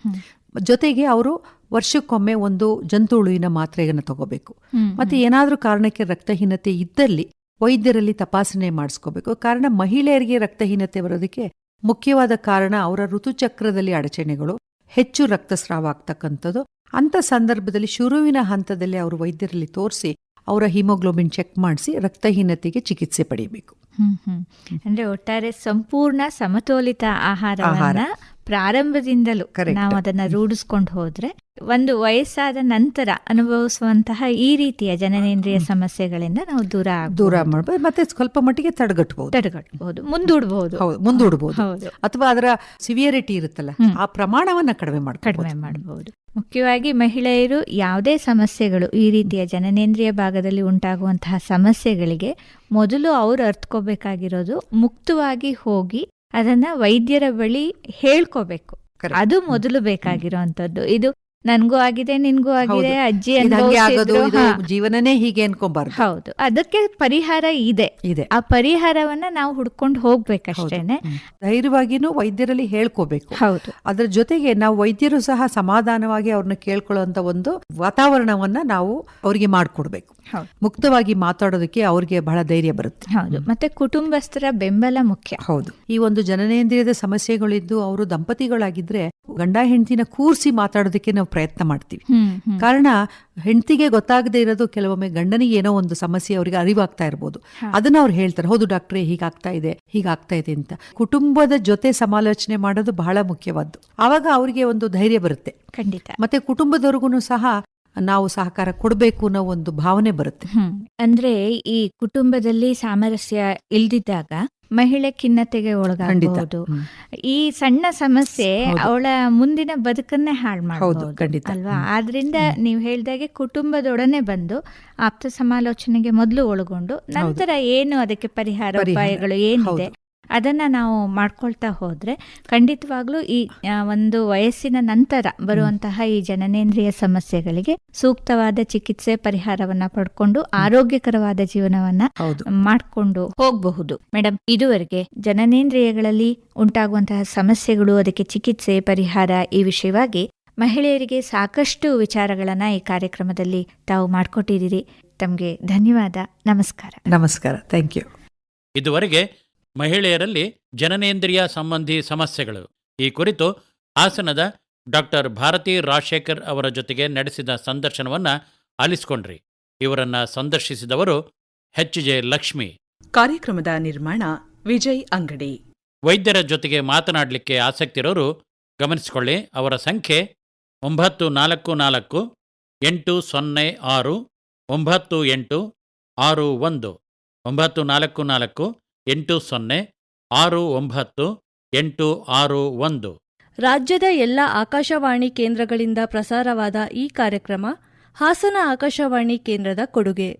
[SPEAKER 4] ಜೊತೆಗೆ ಅವರು ವರ್ಷಕ್ಕೊಮ್ಮೆ ಒಂದು ಜಂತು ಹುಳುವಿನ ಮಾತ್ರೆಯನ್ನು ತಗೋಬೇಕು. ಮತ್ತೆ ಏನಾದರೂ ಕಾರಣಕ್ಕೆ ರಕ್ತಹೀನತೆ ಇದ್ದಲ್ಲಿ ವೈದ್ಯರಲ್ಲಿ ತಪಾಸಣೆ ಮಾಡಿಸ್ಕೋಬೇಕು. ಕಾರಣ ಮಹಿಳೆಯರಿಗೆ ರಕ್ತಹೀನತೆ ಬರೋದಕ್ಕೆ ಮುಖ್ಯವಾದ ಕಾರಣ ಅವರ ಋತುಚಕ್ರದಲ್ಲಿ ಅಡಚಣೆಗಳು ಹೆಚ್ಚು ರಕ್ತಸ್ರಾವ ಆಗ್ತಕ್ಕಂಥದ್ದು. ಅಂತ ಸಂದರ್ಭದಲ್ಲಿ ಶುರುವಿನ ಹಂತದಲ್ಲಿ ಅವರು ವೈದ್ಯರಲ್ಲಿ ತೋರಿಸಿ ಅವರ ಹಿಮೋಗ್ಲೋಬಿನ್ ಚೆಕ್ ಮಾಡಿಸಿ ರಕ್ತಹೀನತೆಗೆ ಚಿಕಿತ್ಸೆ ಪಡೆಯಬೇಕು
[SPEAKER 3] ಹ್ಮ್ ಹ್ಮ್. ಅಂದ್ರೆ ಒಟ್ಟಾರೆ ಸಂಪೂರ್ಣ ಸಮತೋಲಿತ ಆಹಾರವನ್ನ ಪ್ರಾರಂಭದಿಂದಲೂ. ನಾವು ಅದನ್ನ ರೂಢಿಸ್ಕೊಂಡು ಹೋದ್ರೆ ಒಂದು ವಯಸ್ಸಾದ ನಂತರ ಅನುಭವಿಸುವಂತಹ ಈ ರೀತಿಯ ಜನನೇಂದ್ರಿಯ ಸಮಸ್ಯೆಗಳಿಂದ ನಾವು ದೂರ.
[SPEAKER 4] ದೂರ ಮಾಡಬಹುದು ಮತ್ತೆ ಸ್ವಲ್ಪ ಮಟ್ಟಿಗೆ ತಡೆಗಟ್ಟಬಹುದು
[SPEAKER 3] ತಡೆಗಟ್ಟಬಹುದು ಮುಂದೂಡಬಹುದು
[SPEAKER 4] ಹೌದು ಮುಂದೂಡಬಹುದು
[SPEAKER 3] ಹೌದು.
[SPEAKER 4] ಅಥವಾ ಅದರ ಸಿವಿಯರಿಟಿ ಇರುತ್ತಲ್ಲ. ಆ ಪ್ರಮಾಣವನ್ನ ಕಡಿಮೆ
[SPEAKER 3] ಕಡಿಮೆ
[SPEAKER 4] ಮಾಡ್ಕೊಳ್ಬಹುದು
[SPEAKER 3] ಮಾಡಬಹುದು ಮುಖ್ಯವಾಗಿ ಮಹಿಳೆಯರು ಯಾವುದೇ ಸಮಸ್ಯೆಗಳು ಈ ರೀತಿಯ ಜನನೇಂದ್ರಿಯ ಭಾಗದಲ್ಲಿ ಉಂಟಾಗುವಂತಹ ಸಮಸ್ಯೆಗಳಿಗೆ ಮೊದಲು ಅವರು ಅರ್ಥಕೋಬೇಕಾಗಿರೋದು ಮುಕ್ತವಾಗಿ ಹೋಗಿ ಅದನ್ನ ವೈದ್ಯರ ಬಳಿ ಹೇಳ್ಕೋಬೇಕು. ಅದು ಮೊದಲು ಬೇಕಾಗಿರುವಂಥದ್ದು. ಇದು ನನ್ಗೂ ಆಗಿದೆ ನಿನ್ಗೂ ಆಗಿದೆ ಅಜ್ಜಿ
[SPEAKER 4] ಜೀವನನೇ ಹೀಗೆ ಅನ್ಕೊಂಬಾರ್ದು.
[SPEAKER 3] ಹೌದು. ಅದಕ್ಕೆ ಪರಿಹಾರ ಇದೆ.
[SPEAKER 4] ಇದೆ.
[SPEAKER 3] ಆ ಪರಿಹಾರವನ್ನ ನಾವು ಹುಡ್ಕೊಂಡು ಹೋಗ್ಬೇಕಷ್ಟೇನೆ.
[SPEAKER 4] ಧೈರ್ಯವಾಗಿನೂ ವೈದ್ಯರಲ್ಲಿ ಹೇಳ್ಕೋಬೇಕು.
[SPEAKER 3] ಹೌದು.
[SPEAKER 4] ಅದ್ರ ಜೊತೆಗೆ ನಾವು ವೈದ್ಯರು ಸಹ ಸಮಾಧಾನವಾಗಿ ಅವ್ರನ್ನ ಕೇಳ್ಕೊಳ್ಳುವಂತ ಒಂದು ವಾತಾವರಣವನ್ನ ನಾವು ಅವರಿಗೆ ಮಾಡ್ಕೊಡ್ಬೇಕು. ಮುಕ್ತವಾಗಿ ಮಾತಾಡೋದಕ್ಕೆ ಅವ್ರಿಗೆ ಬಹಳ ಧೈರ್ಯ ಬರುತ್ತೆ.
[SPEAKER 3] ಹೌದು. ಮತ್ತೆ ಕುಟುಂಬಸ್ಥರ ಬೆಂಬಲ ಮುಖ್ಯ.
[SPEAKER 4] ಹೌದು. ಈ ಒಂದು ಜನನೇಂದ್ರಿಯದ ಸಮಸ್ಯೆಗಳಿದ್ದು ಅವರು ದಂಪತಿಗಳಾಗಿದ್ರೆ ಗಂಡ ಹೆಂಡತಿನ ಕೂರ್ಸಿ ಮಾತಾಡೋದಕ್ಕೆ ನಾವು ಪ್ರಯತ್ನ ಮಾಡ್ತೀವಿ. ಕಾರಣ ಹೆಂಡತಿಗೆ ಗೊತ್ತಾಗದೆ ಇರೋದು ಕೆಲವೊಮ್ಮೆ ಗಂಡನಿಗೆ ಏನೋ ಒಂದು ಸಮಸ್ಯೆ ಅವರಿಗೆ ಅರಿವಾಗ್ತಾ ಇರ್ಬೋದು. ಅದನ್ನ ಅವ್ರು ಹೇಳ್ತಾರೆ ಹೌದು ಡಾಕ್ಟ್ರೇ ಹೀಗಾಗ್ತಾ ಇದೆ ಹೀಗಾಗ್ತಾ ಇದೆ ಅಂತ. ಕುಟುಂಬದ ಜೊತೆ ಸಮಾಲೋಚನೆ ಮಾಡೋದು ಬಹಳ ಮುಖ್ಯವಾದ್ದು. ಆವಾಗ ಅವರಿಗೆ ಒಂದು ಧೈರ್ಯ ಬರುತ್ತೆ.
[SPEAKER 3] ಖಂಡಿತ.
[SPEAKER 4] ಮತ್ತೆ ಕುಟುಂಬದವ್ರಿಗೂ ಸಹ ನಾವು ಸಹಕಾರ ಕೊಡಬೇಕು ಅನ್ನೋ ಒಂದು ಭಾವನೆ ಬರುತ್ತೆ.
[SPEAKER 3] ಅಂದ್ರೆ ಈ ಕುಟುಂಬದಲ್ಲಿ ಸಾಮರಸ್ಯ ಇಲ್ದಿದ್ದಾಗ ಮಹಿಳೆ ಖಿನ್ನತೆಗೆ ಒಳಗಾಗಬಹುದು. ಈ ಸಣ್ಣ ಸಮಸ್ಯೆ ಅವಳ ಮುಂದಿನ ಬದುಕನ್ನೇ ಹಾಳು
[SPEAKER 4] ಹೌದು
[SPEAKER 3] ಮಾಡಬಹುದು ಅಲ್ವಾ. ಆದ್ರಿಂದ ನೀವು ಹೇಳ್ದಾಗೆ ಕುಟುಂಬದೊಡನೆ ಬಂದು ಆಪ್ತ ಸಮಾಲೋಚನೆಗೆ ಮೊದಲು ಒಳಗೊಂಡು ನಂತರ ಏನು ಅದಕ್ಕೆ ಪರಿಹಾರ. ಉಪಾಯಗಳು ಏನಿದೆ. ಅದನ್ನ ನಾವು ಮಾಡ್ಕೊಳ್ತಾ ಹೋದ್ರೆ ಖಂಡಿತವಾಗ್ಲೂ ಈ ಒಂದು ವಯಸ್ಸಿನ ನಂತರ ಬರುವಂತಹ ಈ ಜನನೇಂದ್ರಿಯ ಸಮಸ್ಯೆಗಳಿಗೆ ಸೂಕ್ತವಾದ ಚಿಕಿತ್ಸೆ ಪರಿಹಾರವನ್ನ ಪಡ್ಕೊಂಡು ಆರೋಗ್ಯಕರವಾದ ಜೀವನವನ್ನ
[SPEAKER 4] ಹೌದು.
[SPEAKER 3] ಮಾಡಿಕೊಂಡು ಹೋಗಬಹುದು. ಮೇಡಮ್ ಇದುವರೆಗೆ ಜನನೇಂದ್ರಿಯಗಳಲ್ಲಿ ಉಂಟಾಗುವಂತಹ ಸಮಸ್ಯೆಗಳು ಅದಕ್ಕೆ ಚಿಕಿತ್ಸೆ ಪರಿಹಾರ ಈ ವಿಷಯವಾಗಿ ಮಹಿಳೆಯರಿಗೆ ಸಾಕಷ್ಟು ವಿಚಾರಗಳನ್ನ ಈ ಕಾರ್ಯಕ್ರಮದಲ್ಲಿ ತಾವು ಮಾಡಿಕೊಟ್ಟಿದ್ದೀರಿ. ತಮಗೆ ಧನ್ಯವಾದ. ನಮಸ್ಕಾರ.
[SPEAKER 4] ನಮಸ್ಕಾರ. ಥ್ಯಾಂಕ್ ಯು
[SPEAKER 2] ಇದುವರೆಗೆ ಮಹಿಳೆಯರಲ್ಲಿ ಜನನೇಂದ್ರಿಯ ಸಂಬಂಧಿ ಸಮಸ್ಯೆಗಳು. ಈ ಕುರಿತು ಹಾಸನದ ಡಾಕ್ಟರ್ ಭಾರತಿ ರಾಜಶೇಖರ್ ಅವರ ಜೊತೆಗೆ ನಡೆಸಿದ ಸಂದರ್ಶನವನ್ನು ಆಲಿಸಿಕೊಂಡ್ರಿ. ಇವರನ್ನ ಸಂದರ್ಶಿಸಿದವರು ಎಚ್ ಜೆ ಲಕ್ಷ್ಮಿ.
[SPEAKER 5] ಕಾರ್ಯಕ್ರಮದ ನಿರ್ಮಾಣ ವಿಜಯ್ ಅಂಗಡಿ.
[SPEAKER 2] ವೈದ್ಯರ ಜೊತೆಗೆ ಮಾತನಾಡಲಿಕ್ಕೆ ಆಸಕ್ತಿ ಇರೋರು ಗಮನಿಸಿಕೊಳ್ಳಿ. ಅವರ ಸಂಖ್ಯೆ ಒಂಬತ್ತು ನಾಲ್ಕು ನಾಲ್ಕು ಎಂಟು ಸೊನ್ನೆ ಆರು ಒಂಬತ್ತು ಎಂಟು ಆರು ಒಂದು. ಒಂಬತ್ತು ನಾಲ್ಕು ನಾಲ್ಕು ಎಂಟು ಸೊನ್ನೆ, ಆರು ಒಂಬತ್ತು, ಎಂಟು ಆರು ಒಂದು.
[SPEAKER 5] ರಾಜ್ಯದ ಎಲ್ಲ ಆಕಾಶವಾಣಿ ಕೇಂದ್ರಗಳಿಂದ ಪ್ರಸಾರವಾದ ಈ ಕಾರ್ಯಕ್ರಮ ಹಾಸನ ಆಕಾಶವಾಣಿ ಕೇಂದ್ರದ ಕೊಡುಗೆ.